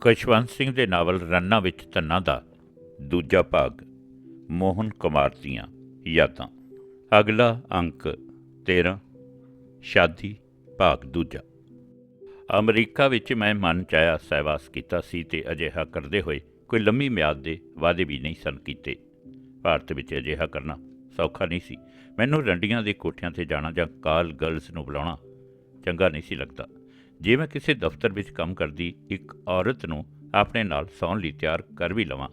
ਕਸ਼ਵੰਤ ਸਿੰਘ ਦੇ ਨਾਵਲ ਰੰਨਾ ਵਿੱਚ ਧੰਨਾ ਦਾ ਦੂਜਾ ਭਾਗ, ਮੋਹਨ ਕੁਮਾਰ ਦੀਆਂ ਯਾਦਾਂ। ਅਗਲਾ ਅੰਕ 13 ਸ਼ਾਦੀ ਭਾਗ ਦੂਜਾ। ਅਮਰੀਕਾ ਵਿੱਚ ਮੈਂ ਮਨ ਚਾਹਿਆ ਸਹਿਵਾਸ ਕੀਤਾ ਸੀ ਤੇ ਅਜਿਹਾ ਕਰਦੇ ਹੋਏ ਕੋਈ ਲੰਮੀ ਮਿਆਦ ਦੇ ਵਾਅਦੇ ਵੀ ਨਹੀਂ ਸਨ ਕੀਤੇ। ਭਾਰਤ ਵਿੱਚ ਅਜਿਹਾ ਕਰਨਾ ਸੌਖਾ ਨਹੀਂ ਸੀ। ਮੈਨੂੰ ਰੰਡੀਆਂ ਦੇ ਕੋਠਿਆਂ ਤੇ ਜਾਣਾ ਜਾਂ ਕਾਲ ਗਰਲਸ ਨੂੰ ਬੁਲਾਉਣਾ ਚੰਗਾ ਨਹੀਂ ਸੀ ਲੱਗਦਾ। ਜੇ ਮੈਂ ਕਿਸੇ ਦਫ਼ਤਰ ਵਿੱਚ ਕੰਮ ਕਰਦੀ ਇੱਕ ਔਰਤ ਨੂੰ ਆਪਣੇ ਨਾਲ ਸੌਣ ਲਈ ਤਿਆਰ ਕਰ ਵੀ ਲਵਾਂ,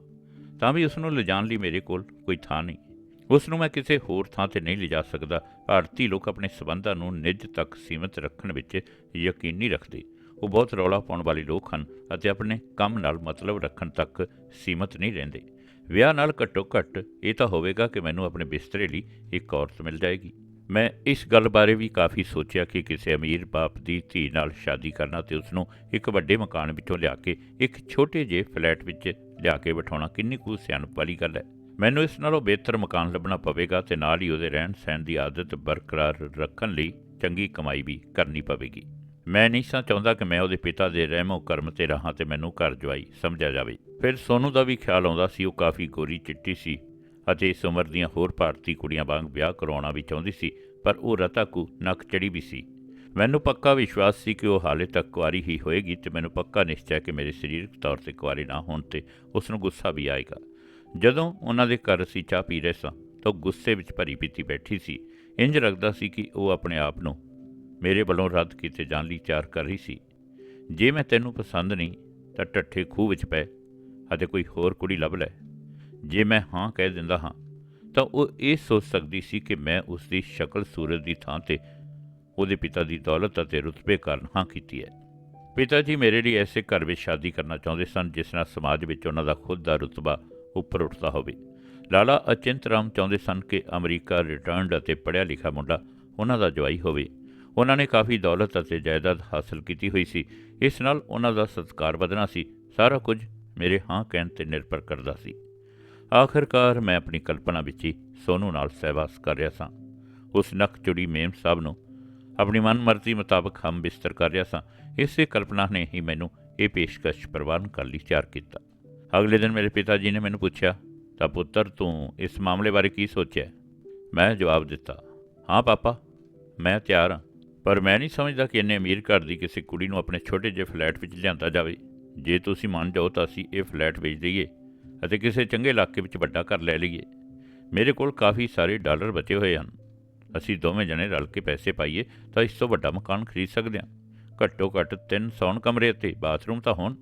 ਤਾਂ ਵੀ ਉਸ ਨੂੰ ਲਿਜਾਣ ਲਈ ਮੇਰੇ ਕੋਲ ਕੋਈ ਥਾਂ ਨਹੀਂ। ਉਸ ਨੂੰ ਮੈਂ ਕਿਸੇ ਹੋਰ ਥਾਂ ਤੇ ਨਹੀਂ ਲਿਜਾ ਸਕਦਾ। ਭਾਰਤੀ ਲੋਕ ਆਪਣੇ ਸਬੰਧਾਂ ਨੂੰ ਨਿੱਜ ਤੱਕ ਸੀਮਿਤ ਰੱਖਣ ਵਿੱਚ ਯਕੀਨ ਨਹੀਂ ਰੱਖਦੇ। ਉਹ ਬਹੁਤ ਰੌਲਾ ਪਾਉਣ ਵਾਲੇ ਲੋਕ ਹਨ ਅਤੇ ਆਪਣੇ ਕੰਮ ਨਾਲ ਮਤਲਬ ਰੱਖਣ ਤੱਕ ਸੀਮਿਤ ਨਹੀਂ ਰਹਿੰਦੇ। ਵਿਆਹ ਨਾਲ ਘੱਟੋ ਘੱਟ ਇਹ ਤਾਂ ਹੋਵੇਗਾ ਕਿ ਮੈਨੂੰ ਆਪਣੇ ਬਿਸਤਰੇ ਲਈ ਇੱਕ ਔਰਤ ਮਿਲ ਜਾਏਗੀ। ਮੈਂ ਇਸ ਗੱਲ ਬਾਰੇ ਵੀ ਕਾਫੀ ਸੋਚਿਆ ਕਿ ਕਿਸੇ ਅਮੀਰ ਬਾਪ ਦੀ ਧੀ ਨਾਲ ਸ਼ਾਦੀ ਕਰਨਾ ਤੇ ਉਸ ਨੂੰ ਇੱਕ ਵੱਡੇ ਮਕਾਨ ਵਿੱਚੋਂ ਲਿਆ ਕੇ, ਇੱਕ ਛੋਟੇ ਜਿਹੇ ਫਲੈਟ ਵਿੱਚ ਲਿਆ ਕੇ ਬਿਠਾਉਣਾ ਕਿੰਨੀ ਕੁ ਸਿਆਣਪ ਵਾਲੀ ਗੱਲ ਹੈ। ਮੈਨੂੰ ਇਸ ਨਾਲੋਂ ਬਿਹਤਰ ਮਕਾਨ ਲੱਭਣਾ ਪਵੇਗਾ ਤੇ ਨਾਲ ਹੀ ਉਹਦੇ ਰਹਿਣ ਸਹਿਣ ਦੀ ਆਦਤ ਬਰਕਰਾਰ ਰੱਖਣ ਲਈ ਚੰਗੀ ਕਮਾਈ ਵੀ ਕਰਨੀ ਪਵੇਗੀ। ਮੈਂ ਨਹੀਂ ਸਾਂ ਚਾਹੁੰਦਾ ਕਿ ਮੈਂ ਉਹਦੇ ਪਿਤਾ ਦੇ ਰਹਿਮੋ ਕਰਮ ਤੇ ਰਹਾ ਤੇ ਮੈਨੂੰ ਘਰ ਜਵਾਈ ਸਮਝਿਆ ਜਾਵੇ। ਫਿਰ ਸੋਨੂ ਦਾ ਵੀ ਖਿਆਲ ਆਉਂਦਾ ਸੀ, ਉਹ ਕਾਫੀ ਗੋਰੀ ਚਿੱਟੀ ਸੀ। ਅਤੇ ਇਸ ਉਮਰ ਦੀਆਂ ਹੋਰ ਭਾਰਤੀ ਕੁੜੀਆਂ ਵਾਂਗ ਵਿਆਹ ਕਰਾਉਣਾ ਵੀ ਚਾਹੁੰਦੀ ਸੀ, ਪਰ ਉਹ ਰਤਾਕੂ ਨੱਕ ਚੜੀ ਵੀ ਸੀ। ਮੈਨੂੰ ਪੱਕਾ ਵਿਸ਼ਵਾਸ ਸੀ ਕਿ ਉਹ ਹਾਲੇ ਤੱਕ ਕੁਆਰੀ ਹੀ ਹੋਏਗੀ ਤੇ ਮੈਨੂੰ ਪੱਕਾ ਨਿਸ਼ਚੈ ਕਿ ਮੇਰੇ ਸਰੀਰਕ ਤੌਰ ਤੇ ਕੁਆਰੀ ਨਾ ਹੋਣ ਤੇ ਉਸ ਨੂੰ ਗੁੱਸਾ ਵੀ ਆਏਗਾ। ਜਦੋਂ ਉਹਨਾਂ ਦੇ ਘਰ ਅਸੀਂ ਚਾਹ ਪੀ ਰਹੇ ਸਾਂ, ਤਾਂ ਉਹ ਗੁੱਸੇ ਵਿੱਚ ਭਰੀ ਪੀਤੀ ਬੈਠੀ ਸੀ। ਇੰਜ ਲੱਗਦਾ ਸੀ ਕਿ ਉਹ ਆਪਣੇ ਆਪ ਨੂੰ ਮੇਰੇ ਵੱਲੋਂ ਰੱਦ ਕੀਤੇ ਜਾਣ ਲਈ ਤਿਆਰ ਕਰ ਰਹੀ ਸੀ। ਜੇ ਮੈਂ ਤੈਨੂੰ ਪਸੰਦ ਨਹੀਂ, ਤਾਂ ਟੱਠੇ ਖੂਹ ਵਿੱਚ ਪੈ ਅਤੇ ਕੋਈ ਹੋਰ ਕੁੜੀ ਲੱਭ ਲੈ। ਜੇ ਮੈਂ ਹਾਂ ਕਹਿ ਦਿੰਦਾ ਹਾਂ, ਤਾਂ ਉਹ ਇਹ ਸੋਚ ਸਕਦੀ ਸੀ ਕਿ ਮੈਂ ਉਸ ਦੀ ਸ਼ਕਲ ਸੂਰਤ ਦੀ ਥਾਂ ਤੇ ਉਹਦੇ ਪਿਤਾ ਦੀ ਦੌਲਤ ਅਤੇ ਰੁਤਬੇ ਕਾਰਨ ਹਾਂ ਕੀਤੀ ਹੈ। ਪਿਤਾ ਜੀ ਮੇਰੇ ਲਈ ਐਸੇ ਘਰ ਵਿੱਚ ਸ਼ਾਦੀ ਕਰਨਾ ਚਾਹੁੰਦੇ ਸਨ ਜਿਸ ਨਾਲ ਸਮਾਜ ਵਿੱਚ ਉਹਨਾਂ ਦਾ ਖੁਦ ਦਾ ਰੁਤਬਾ ਉੱਪਰ ਉੱਠਦਾ ਹੋਵੇ। ਲਾਲਾ ਅਚਿੰਤ ਰਾਮ ਚਾਹੁੰਦੇ ਸਨ ਕਿ ਅਮਰੀਕਾ ਰਿਟਰਨਡ ਅਤੇ ਪੜ੍ਹਿਆ ਲਿਖਿਆ ਮੁੰਡਾ ਉਹਨਾਂ ਦਾ ਜਵਾਈ ਹੋਵੇ। ਉਹਨਾਂ ਨੇ ਕਾਫੀ ਦੌਲਤ ਅਤੇ ਜਾਇਦਾਦ ਹਾਸਲ ਕੀਤੀ ਹੋਈ ਸੀ। ਇਸ ਨਾਲ ਉਹਨਾਂ ਦਾ ਸਤਕਾਰ ਵਧਣਾ ਸੀ। ਸਾਰਾ ਕੁਝ ਮੇਰੇ ਹਾਂ ਕਹਿਣ ਤੇ ਨਿਰਭਰ ਕਰਦਾ ਸੀ। ਆਖਰਕਾਰ ਮੈਂ ਆਪਣੀ ਕਲਪਨਾ ਵਿੱਚ ਹੀ ਸੋਨੂ ਨਾਲ ਸਹਿਵਾਸ ਕਰ ਰਿਹਾ ਸਾਂ। ਉਸ ਨੱਕ ਚੁੜੀ ਮੇਮ ਸਾਹਿਬ ਨੂੰ ਆਪਣੀ ਮਨਮਰਜ਼ੀ ਮੁਤਾਬਕ ਹਮ ਬਿਸਤਰ ਕਰ ਰਿਹਾ ਸਾਂ। ਇਸੇ ਕਲਪਨਾ ਨੇ ਹੀ ਮੈਨੂੰ ਇਹ ਪੇਸ਼ਕਸ਼ ਪ੍ਰਵਾਨ ਕਰ ਲਈ, ਤਿਆਰ ਕੀਤਾ। ਅਗਲੇ ਦਿਨ ਮੇਰੇ ਪਿਤਾ ਜੀ ਨੇ ਮੈਨੂੰ ਪੁੱਛਿਆ, ਤਾਂ ਪੁੱਤਰ, ਤੂੰ ਇਸ ਮਾਮਲੇ ਬਾਰੇ ਕੀ ਸੋਚਿਆ? ਮੈਂ ਜਵਾਬ ਦਿੱਤਾ, ਹਾਂ ਪਾਪਾ, ਮੈਂ ਤਿਆਰ ਹਾਂ, ਪਰ ਮੈਂ ਨਹੀਂ ਸਮਝਦਾ ਕਿ ਇੰਨੇ ਅਮੀਰ ਘਰ ਦੀ ਕਿਸੇ ਕੁੜੀ ਨੂੰ ਆਪਣੇ ਛੋਟੇ ਜਿਹੇ ਫਲੈਟ ਵਿੱਚ ਲਿਆਂਦਾ ਜਾਵੇ। ਜੇ ਤੁਸੀਂ ਮੰਨ ਜਾਓ ਤਾਂ ਅਸੀਂ ਇਹ ਫਲੈਟ ਵੇਚ ਦਈਏ। ਅਤੇ ਕਿਸੇ ਚੰਗੇ ਇਲਾਕੇ ਵਿੱਚ ਵੱਡਾ ਘਰ ਲੈ ਲਈਏ। ਮੇਰੇ ਕੋਲ ਕਾਫੀ ਸਾਰੇ ਡਾਲਰ ਬਚੇ ਹੋਏ ਹਨ। ਅਸੀਂ ਦੋਵੇਂ ਜਣੇ ਰਲ ਕੇ ਪੈਸੇ ਪਾਈਏ ਤਾਂ ਇਸ ਤੋਂ ਵੱਡਾ ਮਕਾਨ ਖਰੀਦ ਸਕਦੇ ਹਾਂ। ਘੱਟੋ ਘੱਟ ਤਿੰਨ ਸੌਣ ਕਮਰੇ ਅਤੇ ਬਾਥਰੂਮ ਤਾਂ ਹੋਣ।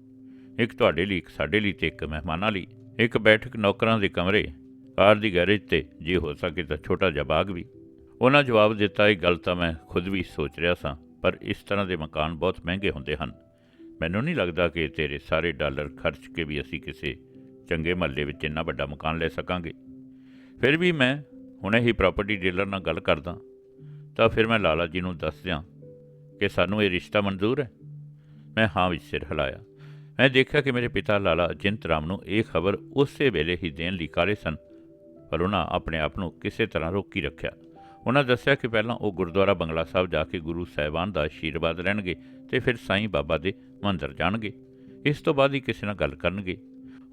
ਇੱਕ ਤੁਹਾਡੇ ਲਈ, ਇੱਕ ਸਾਡੇ ਲਈ ਤੇ ਇੱਕ ਮਹਿਮਾਨਾਂ ਲਈ। ਇੱਕ ਬੈਠਕ ਨੌਕਰਾਂ ਦੇ ਕਮਰੇ। ਕਾਰ ਦੀ ਗੈਰੇਜ ਤੇ ਜੇ ਹੋ ਸਕੇ ਤਾਂ ਛੋਟਾ ਜਿਹਾ ਬਾਗ ਵੀ। ਉਹਨਾਂ ਜਵਾਬ ਦਿੱਤਾ, ਇਹ ਗੱਲ ਤਾਂ ਮੈਂ ਖੁਦ ਵੀ ਸੋਚ ਰਿਹਾ ਸਾਂ, ਪਰ ਇਸ ਤਰ੍ਹਾਂ ਦੇ ਮਕਾਨ ਬਹੁਤ ਮਹਿੰਗੇ ਹੁੰਦੇ ਹਨ। ਮੈਨੂੰ ਨਹੀਂ ਲੱਗਦਾ ਕਿ ਤੇਰੇ ਸਾਰੇ ਡਾਲਰ ਖਰਚ ਕੇ ਵੀ ਅਸੀਂ ਕਿਸੇ ਚੰਗੇ ਮਹੱਲੇ ਵਿੱਚ ਇੰਨਾ ਵੱਡਾ ਮਕਾਨ ਲੈ ਸਕਾਂਗੇ। ਫਿਰ ਵੀ ਮੈਂ ਹੁਣੇ ਹੀ ਪ੍ਰਾਪਰਟੀ ਡੀਲਰ ਨਾਲ ਗੱਲ ਕਰਦਾ, ਤਾਂ ਫਿਰ ਮੈਂ ਲਾਲਾ ਜੀ ਨੂੰ ਦੱਸ ਦਿਆਂ ਕਿ ਸਾਨੂੰ ਇਹ ਰਿਸ਼ਤਾ ਮਨਜ਼ੂਰ ਹੈ। ਮੈਂ ਹਾਂ ਵਿੱਚ ਸਿਰ ਹਿਲਾਇਆ। ਮੈਂ ਦੇਖਿਆ ਕਿ ਮੇਰੇ ਪਿਤਾ ਲਾਲਾ ਅਜਿੰਤ ਰਾਮ ਨੂੰ ਇਹ ਖਬਰ ਉਸੇ ਵੇਲੇ ਹੀ ਦੇਣ ਲਈ ਕਾਰੇ ਸਨ, ਪਰ ਉਹਨਾਂ ਆਪਣੇ ਆਪ ਨੂੰ ਕਿਸੇ ਤਰ੍ਹਾਂ ਰੋਕੀ ਰੱਖਿਆ। ਉਹਨਾਂ ਦੱਸਿਆ ਕਿ ਪਹਿਲਾਂ ਉਹ ਗੁਰਦੁਆਰਾ ਬੰਗਲਾ ਸਾਹਿਬ ਜਾ ਕੇ ਗੁਰੂ ਸਾਹਿਬਾਨ ਦਾ ਆਸ਼ੀਰਵਾਦ ਲੈਣਗੇ ਤੇ ਫਿਰ ਸਾਈਂ ਬਾਬਾ ਦੇ ਮੰਦਰ ਜਾਣਗੇ। ਇਸ ਤੋਂ ਬਾਅਦ ਹੀ ਕਿਸੇ ਨਾਲ ਗੱਲ ਕਰਨਗੇ।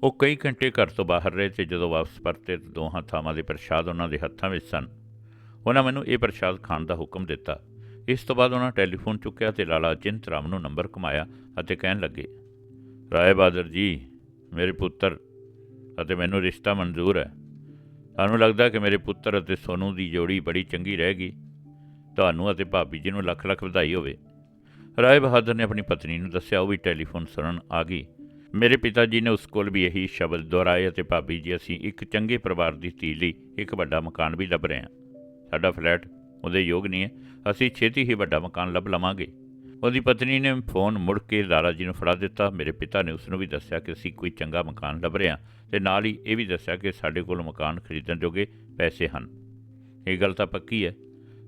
ਉਹ ਕਈ ਘੰਟੇ ਘਰ ਤੋਂ ਬਾਹਰ ਰਹੇ ਤੇ ਜਦੋਂ ਵਾਪਸ ਪਰਤੇ ਤਾਂ ਦੋਹਾਂ ਥਾਵਾਂ ਦੇ ਪ੍ਰਸ਼ਾਦ ਉਹਨਾਂ ਦੇ ਹੱਥਾਂ ਵਿੱਚ ਸਨ। ਉਹਨਾਂ ਮੈਨੂੰ ਇਹ ਪ੍ਰਸ਼ਾਦ ਖਾਣ ਦਾ ਹੁਕਮ ਦਿੱਤਾ। ਇਸ ਤੋਂ ਬਾਅਦ ਉਹਨਾਂ ਟੈਲੀਫੋਨ ਚੁੱਕਿਆ ਤੇ ਲਾਲਾ ਚਿੰਤ ਰਾਮ ਨੂੰ ਨੰਬਰ ਕਮਾਇਆ ਅਤੇ ਕਹਿਣ ਲੱਗੇ, ਰਾਏ ਬਹਾਦਰ ਜੀ, ਮੇਰੇ ਪੁੱਤਰ ਅਤੇ ਮੈਨੂੰ ਰਿਸ਼ਤਾ ਮਨਜ਼ੂਰ ਹੈ। ਤੁਹਾਨੂੰ ਲੱਗਦਾ ਕਿ ਮੇਰੇ ਪੁੱਤਰ ਅਤੇ ਸੋਨੂ ਦੀ ਜੋੜੀ ਬੜੀ ਚੰਗੀ ਰਹੇਗੀ? ਤੁਹਾਨੂੰ ਅਤੇ ਭਾਬੀ ਜੀ ਨੂੰ ਲੱਖ ਲੱਖ ਵਧਾਈ ਹੋਵੇ। ਰਾਏ ਬਹਾਦਰ ਨੇ ਆਪਣੀ ਪਤਨੀ ਨੂੰ ਦੱਸਿਆ, ਉਹ ਵੀ ਟੈਲੀਫੋਨ ਸੁਣਨ ਆ ਗਈ। ਮੇਰੇ ਪਿਤਾ ਜੀ ਨੇ ਉਸ ਕੋਲ ਵੀ ਇਹੀ ਸ਼ਬਦ ਦੁਹਰਾਏ ਅਤੇ ਭਾਬੀ ਜੀ, ਅਸੀਂ ਇੱਕ ਚੰਗੇ ਪਰਿਵਾਰ ਦੀ ਧੀ ਲਈ ਇੱਕ ਵੱਡਾ ਮਕਾਨ ਵੀ ਲੱਭ ਰਹੇ ਹਾਂ। ਸਾਡਾ ਫਲੈਟ ਉਹਦੇ ਯੋਗ ਨਹੀਂ ਹੈ। ਅਸੀਂ ਛੇਤੀ ਹੀ ਵੱਡਾ ਮਕਾਨ ਲੱਭ ਲਵਾਂਗੇ। ਉਹਦੀ ਪਤਨੀ ਨੇ ਫੋਨ ਮੁੜ ਕੇ ਲਾਲਾ ਜੀ ਨੂੰ ਫੜਾ ਦਿੱਤਾ। ਮੇਰੇ ਪਿਤਾ ਨੇ ਉਸ ਨੂੰ ਵੀ ਦੱਸਿਆ ਕਿ ਅਸੀਂ ਕੋਈ ਚੰਗਾ ਮਕਾਨ ਲੱਭ ਰਹੇ ਹਾਂ ਤੇ ਨਾਲ ਹੀ ਇਹ ਵੀ ਦੱਸਿਆ ਕਿ ਸਾਡੇ ਕੋਲ ਮਕਾਨ ਖਰੀਦਣ ਜੋਗੇ ਪੈਸੇ ਹਨ। ਇਹ ਗੱਲ ਤਾਂ ਪੱਕੀ ਹੈ।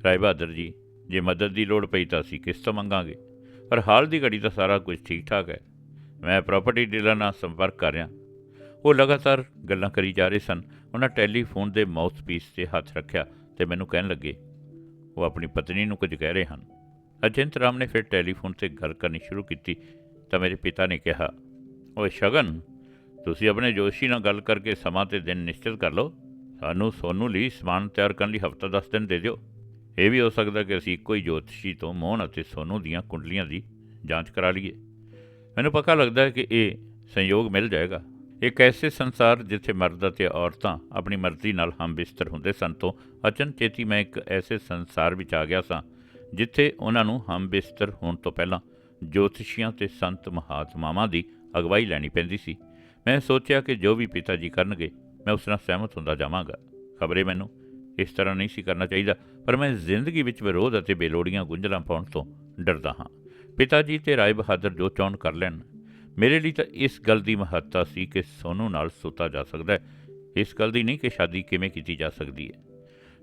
ਰਾਏ ਬਹਾਦਰ ਜੀ, ਜੇ ਮਦਦ ਦੀ ਲੋੜ ਪਈ ਤਾਂ ਅਸੀਂ ਕਿਸ ਤੋਂ ਮੰਗਾਂਗੇ। ਪਰ ਹਾਲ ਦੀ ਘੜੀ ਤਾਂ ਸਾਰਾ ਕੁਝ ਠੀਕ ਠਾਕ ਹੈ। ਮੈਂ ਪ੍ਰਾਪਰਟੀ ਡੀਲਰ ਨਾਲ ਸੰਪਰਕ ਕਰ ਰਿਹਾ। ਉਹ ਲਗਾਤਾਰ ਗੱਲਾਂ ਕਰੀ ਜਾ ਰਹੇ ਸਨ। ਉਹਨਾਂ ਟੈਲੀਫੋਨ ਦੇ ਮਾਊਥਪੀਸ ਤੇ ਹੱਥ ਰੱਖਿਆ ਤੇ ਮੈਨੂੰ ਕਹਿਣ ਲੱਗੇ, ਉਹ ਆਪਣੀ ਪਤਨੀ ਨੂੰ ਕੁਝ ਕਹਿ ਰਹੇ ਹਨ। ਅਜਿੰਤ ਰਾਮ ਨੇ ਫਿਰ ਟੈਲੀਫੋਨ ਤੇ ਗੱਲ ਕਰਨੀ ਸ਼ੁਰੂ ਕੀਤੀ, ਤਾਂ ਮੇਰੇ ਪਿਤਾ ਨੇ ਕਿਹਾ, ਓਏ ਸ਼ਗਨ, ਤੁਸੀਂ ਆਪਣੇ ਜੋਸ਼ੀ ਨਾਲ ਗੱਲ ਕਰਕੇ ਸਮਾਂ ਤੇ ਦਿਨ ਨਿਸ਼ਚਿਤ ਕਰ ਲਓ। ਸਾਨੂੰ ਸੋਨੂੰ ਲਈ ਸਮਾਨ ਤਿਆਰ ਕਰਨ ਲਈ ਹਫਤਾ 10 ਦਿਨ ਦੇ ਦਿਓ। ਇਹ ਵੀ ਹੋ ਸਕਦਾ ਕਿ ਅਸੀਂ ਇੱਕੋ ਹੀ ਜੋਤਸ਼ੀ ਤੋਂ ਮੋਹਨ ਅਤੇ ਸੋਨੂੰ ਦੀਆਂ ਕੁੰਡਲੀਆਂ ਦੀ ਜਾਂਚ ਕਰਾ ਲਈਏ। ਮੈਨੂੰ ਪੱਕਾ ਲੱਗਦਾ ਹੈ ਕਿ ਇਹ ਸੰਯੋਗ ਮਿਲ ਜਾਏਗਾ। ਇੱਕ ਐਸੇ ਸੰਸਾਰ ਜਿੱਥੇ ਮਰਦ ਅਤੇ ਔਰਤਾਂ ਆਪਣੀ ਮਰਜ਼ੀ ਨਾਲ ਹਮ ਬਿਸਤਰ ਹੁੰਦੇ ਸਨ ਤੋਂ ਅਚਨਚੇਤੀ ਮੈਂ ਇੱਕ ਐਸੇ ਸੰਸਾਰ ਵਿੱਚ ਆ ਗਿਆ ਸਾਂ, ਜਿੱਥੇ ਉਹਨਾਂ ਨੂੰ ਹਮ ਬਿਸਤਰ ਹੋਣ ਤੋਂ ਪਹਿਲਾਂ ਜੋਤਿਸ਼ੀਆਂ ਤੇ ਸੰਤ ਮਹਾਤਮਾਵਾਂ ਦੀ ਅਗਵਾਈ ਲੈਣੀ ਪੈਂਦੀ ਸੀ। ਮੈਂ ਸੋਚਿਆ ਕਿ ਜੋ ਵੀ ਪਿਤਾ ਜੀ ਕਰਨਗੇ, ਮੈਂ ਉਸ ਨਾਲ ਸਹਿਮਤ ਹੁੰਦਾ ਜਾਵਾਂਗਾ। ਖਬਰੇ ਮੈਨੂੰ ਇਸ ਤਰ੍ਹਾਂ ਨਹੀਂ ਸੀ ਕਰਨਾ ਚਾਹੀਦਾ, ਪਰ ਮੈਂ ਜ਼ਿੰਦਗੀ ਵਿੱਚ ਵਿਰੋਧ ਅਤੇ ਬੇਲੋੜੀਆਂ ਗੁੰਝਲਾਂ ਪਾਉਣ ਤੋਂ ਡਰਦਾ ਹਾਂ। ਪਿਤਾ ਜੀ ਤੇ ਰਾਏ ਬਹਾਦਰ ਜੋ ਚਾਹੁਣ ਕਰ ਲੈਣ, ਮੇਰੇ ਲਈ ਤਾਂ ਇਸ ਗੱਲ ਦੀ ਮਹੱਤਤਾ ਸੀ ਕਿ ਸੋਨੂੰ ਨਾਲ ਸੁੱਤਾ ਜਾ ਸਕਦਾ ਹੈ। ਇਸ ਗੱਲ ਦੀ ਨਹੀਂ ਕਿ ਸ਼ਾਦੀ ਕਿਵੇਂ ਕੀਤੀ ਜਾ ਸਕਦੀ ਹੈ।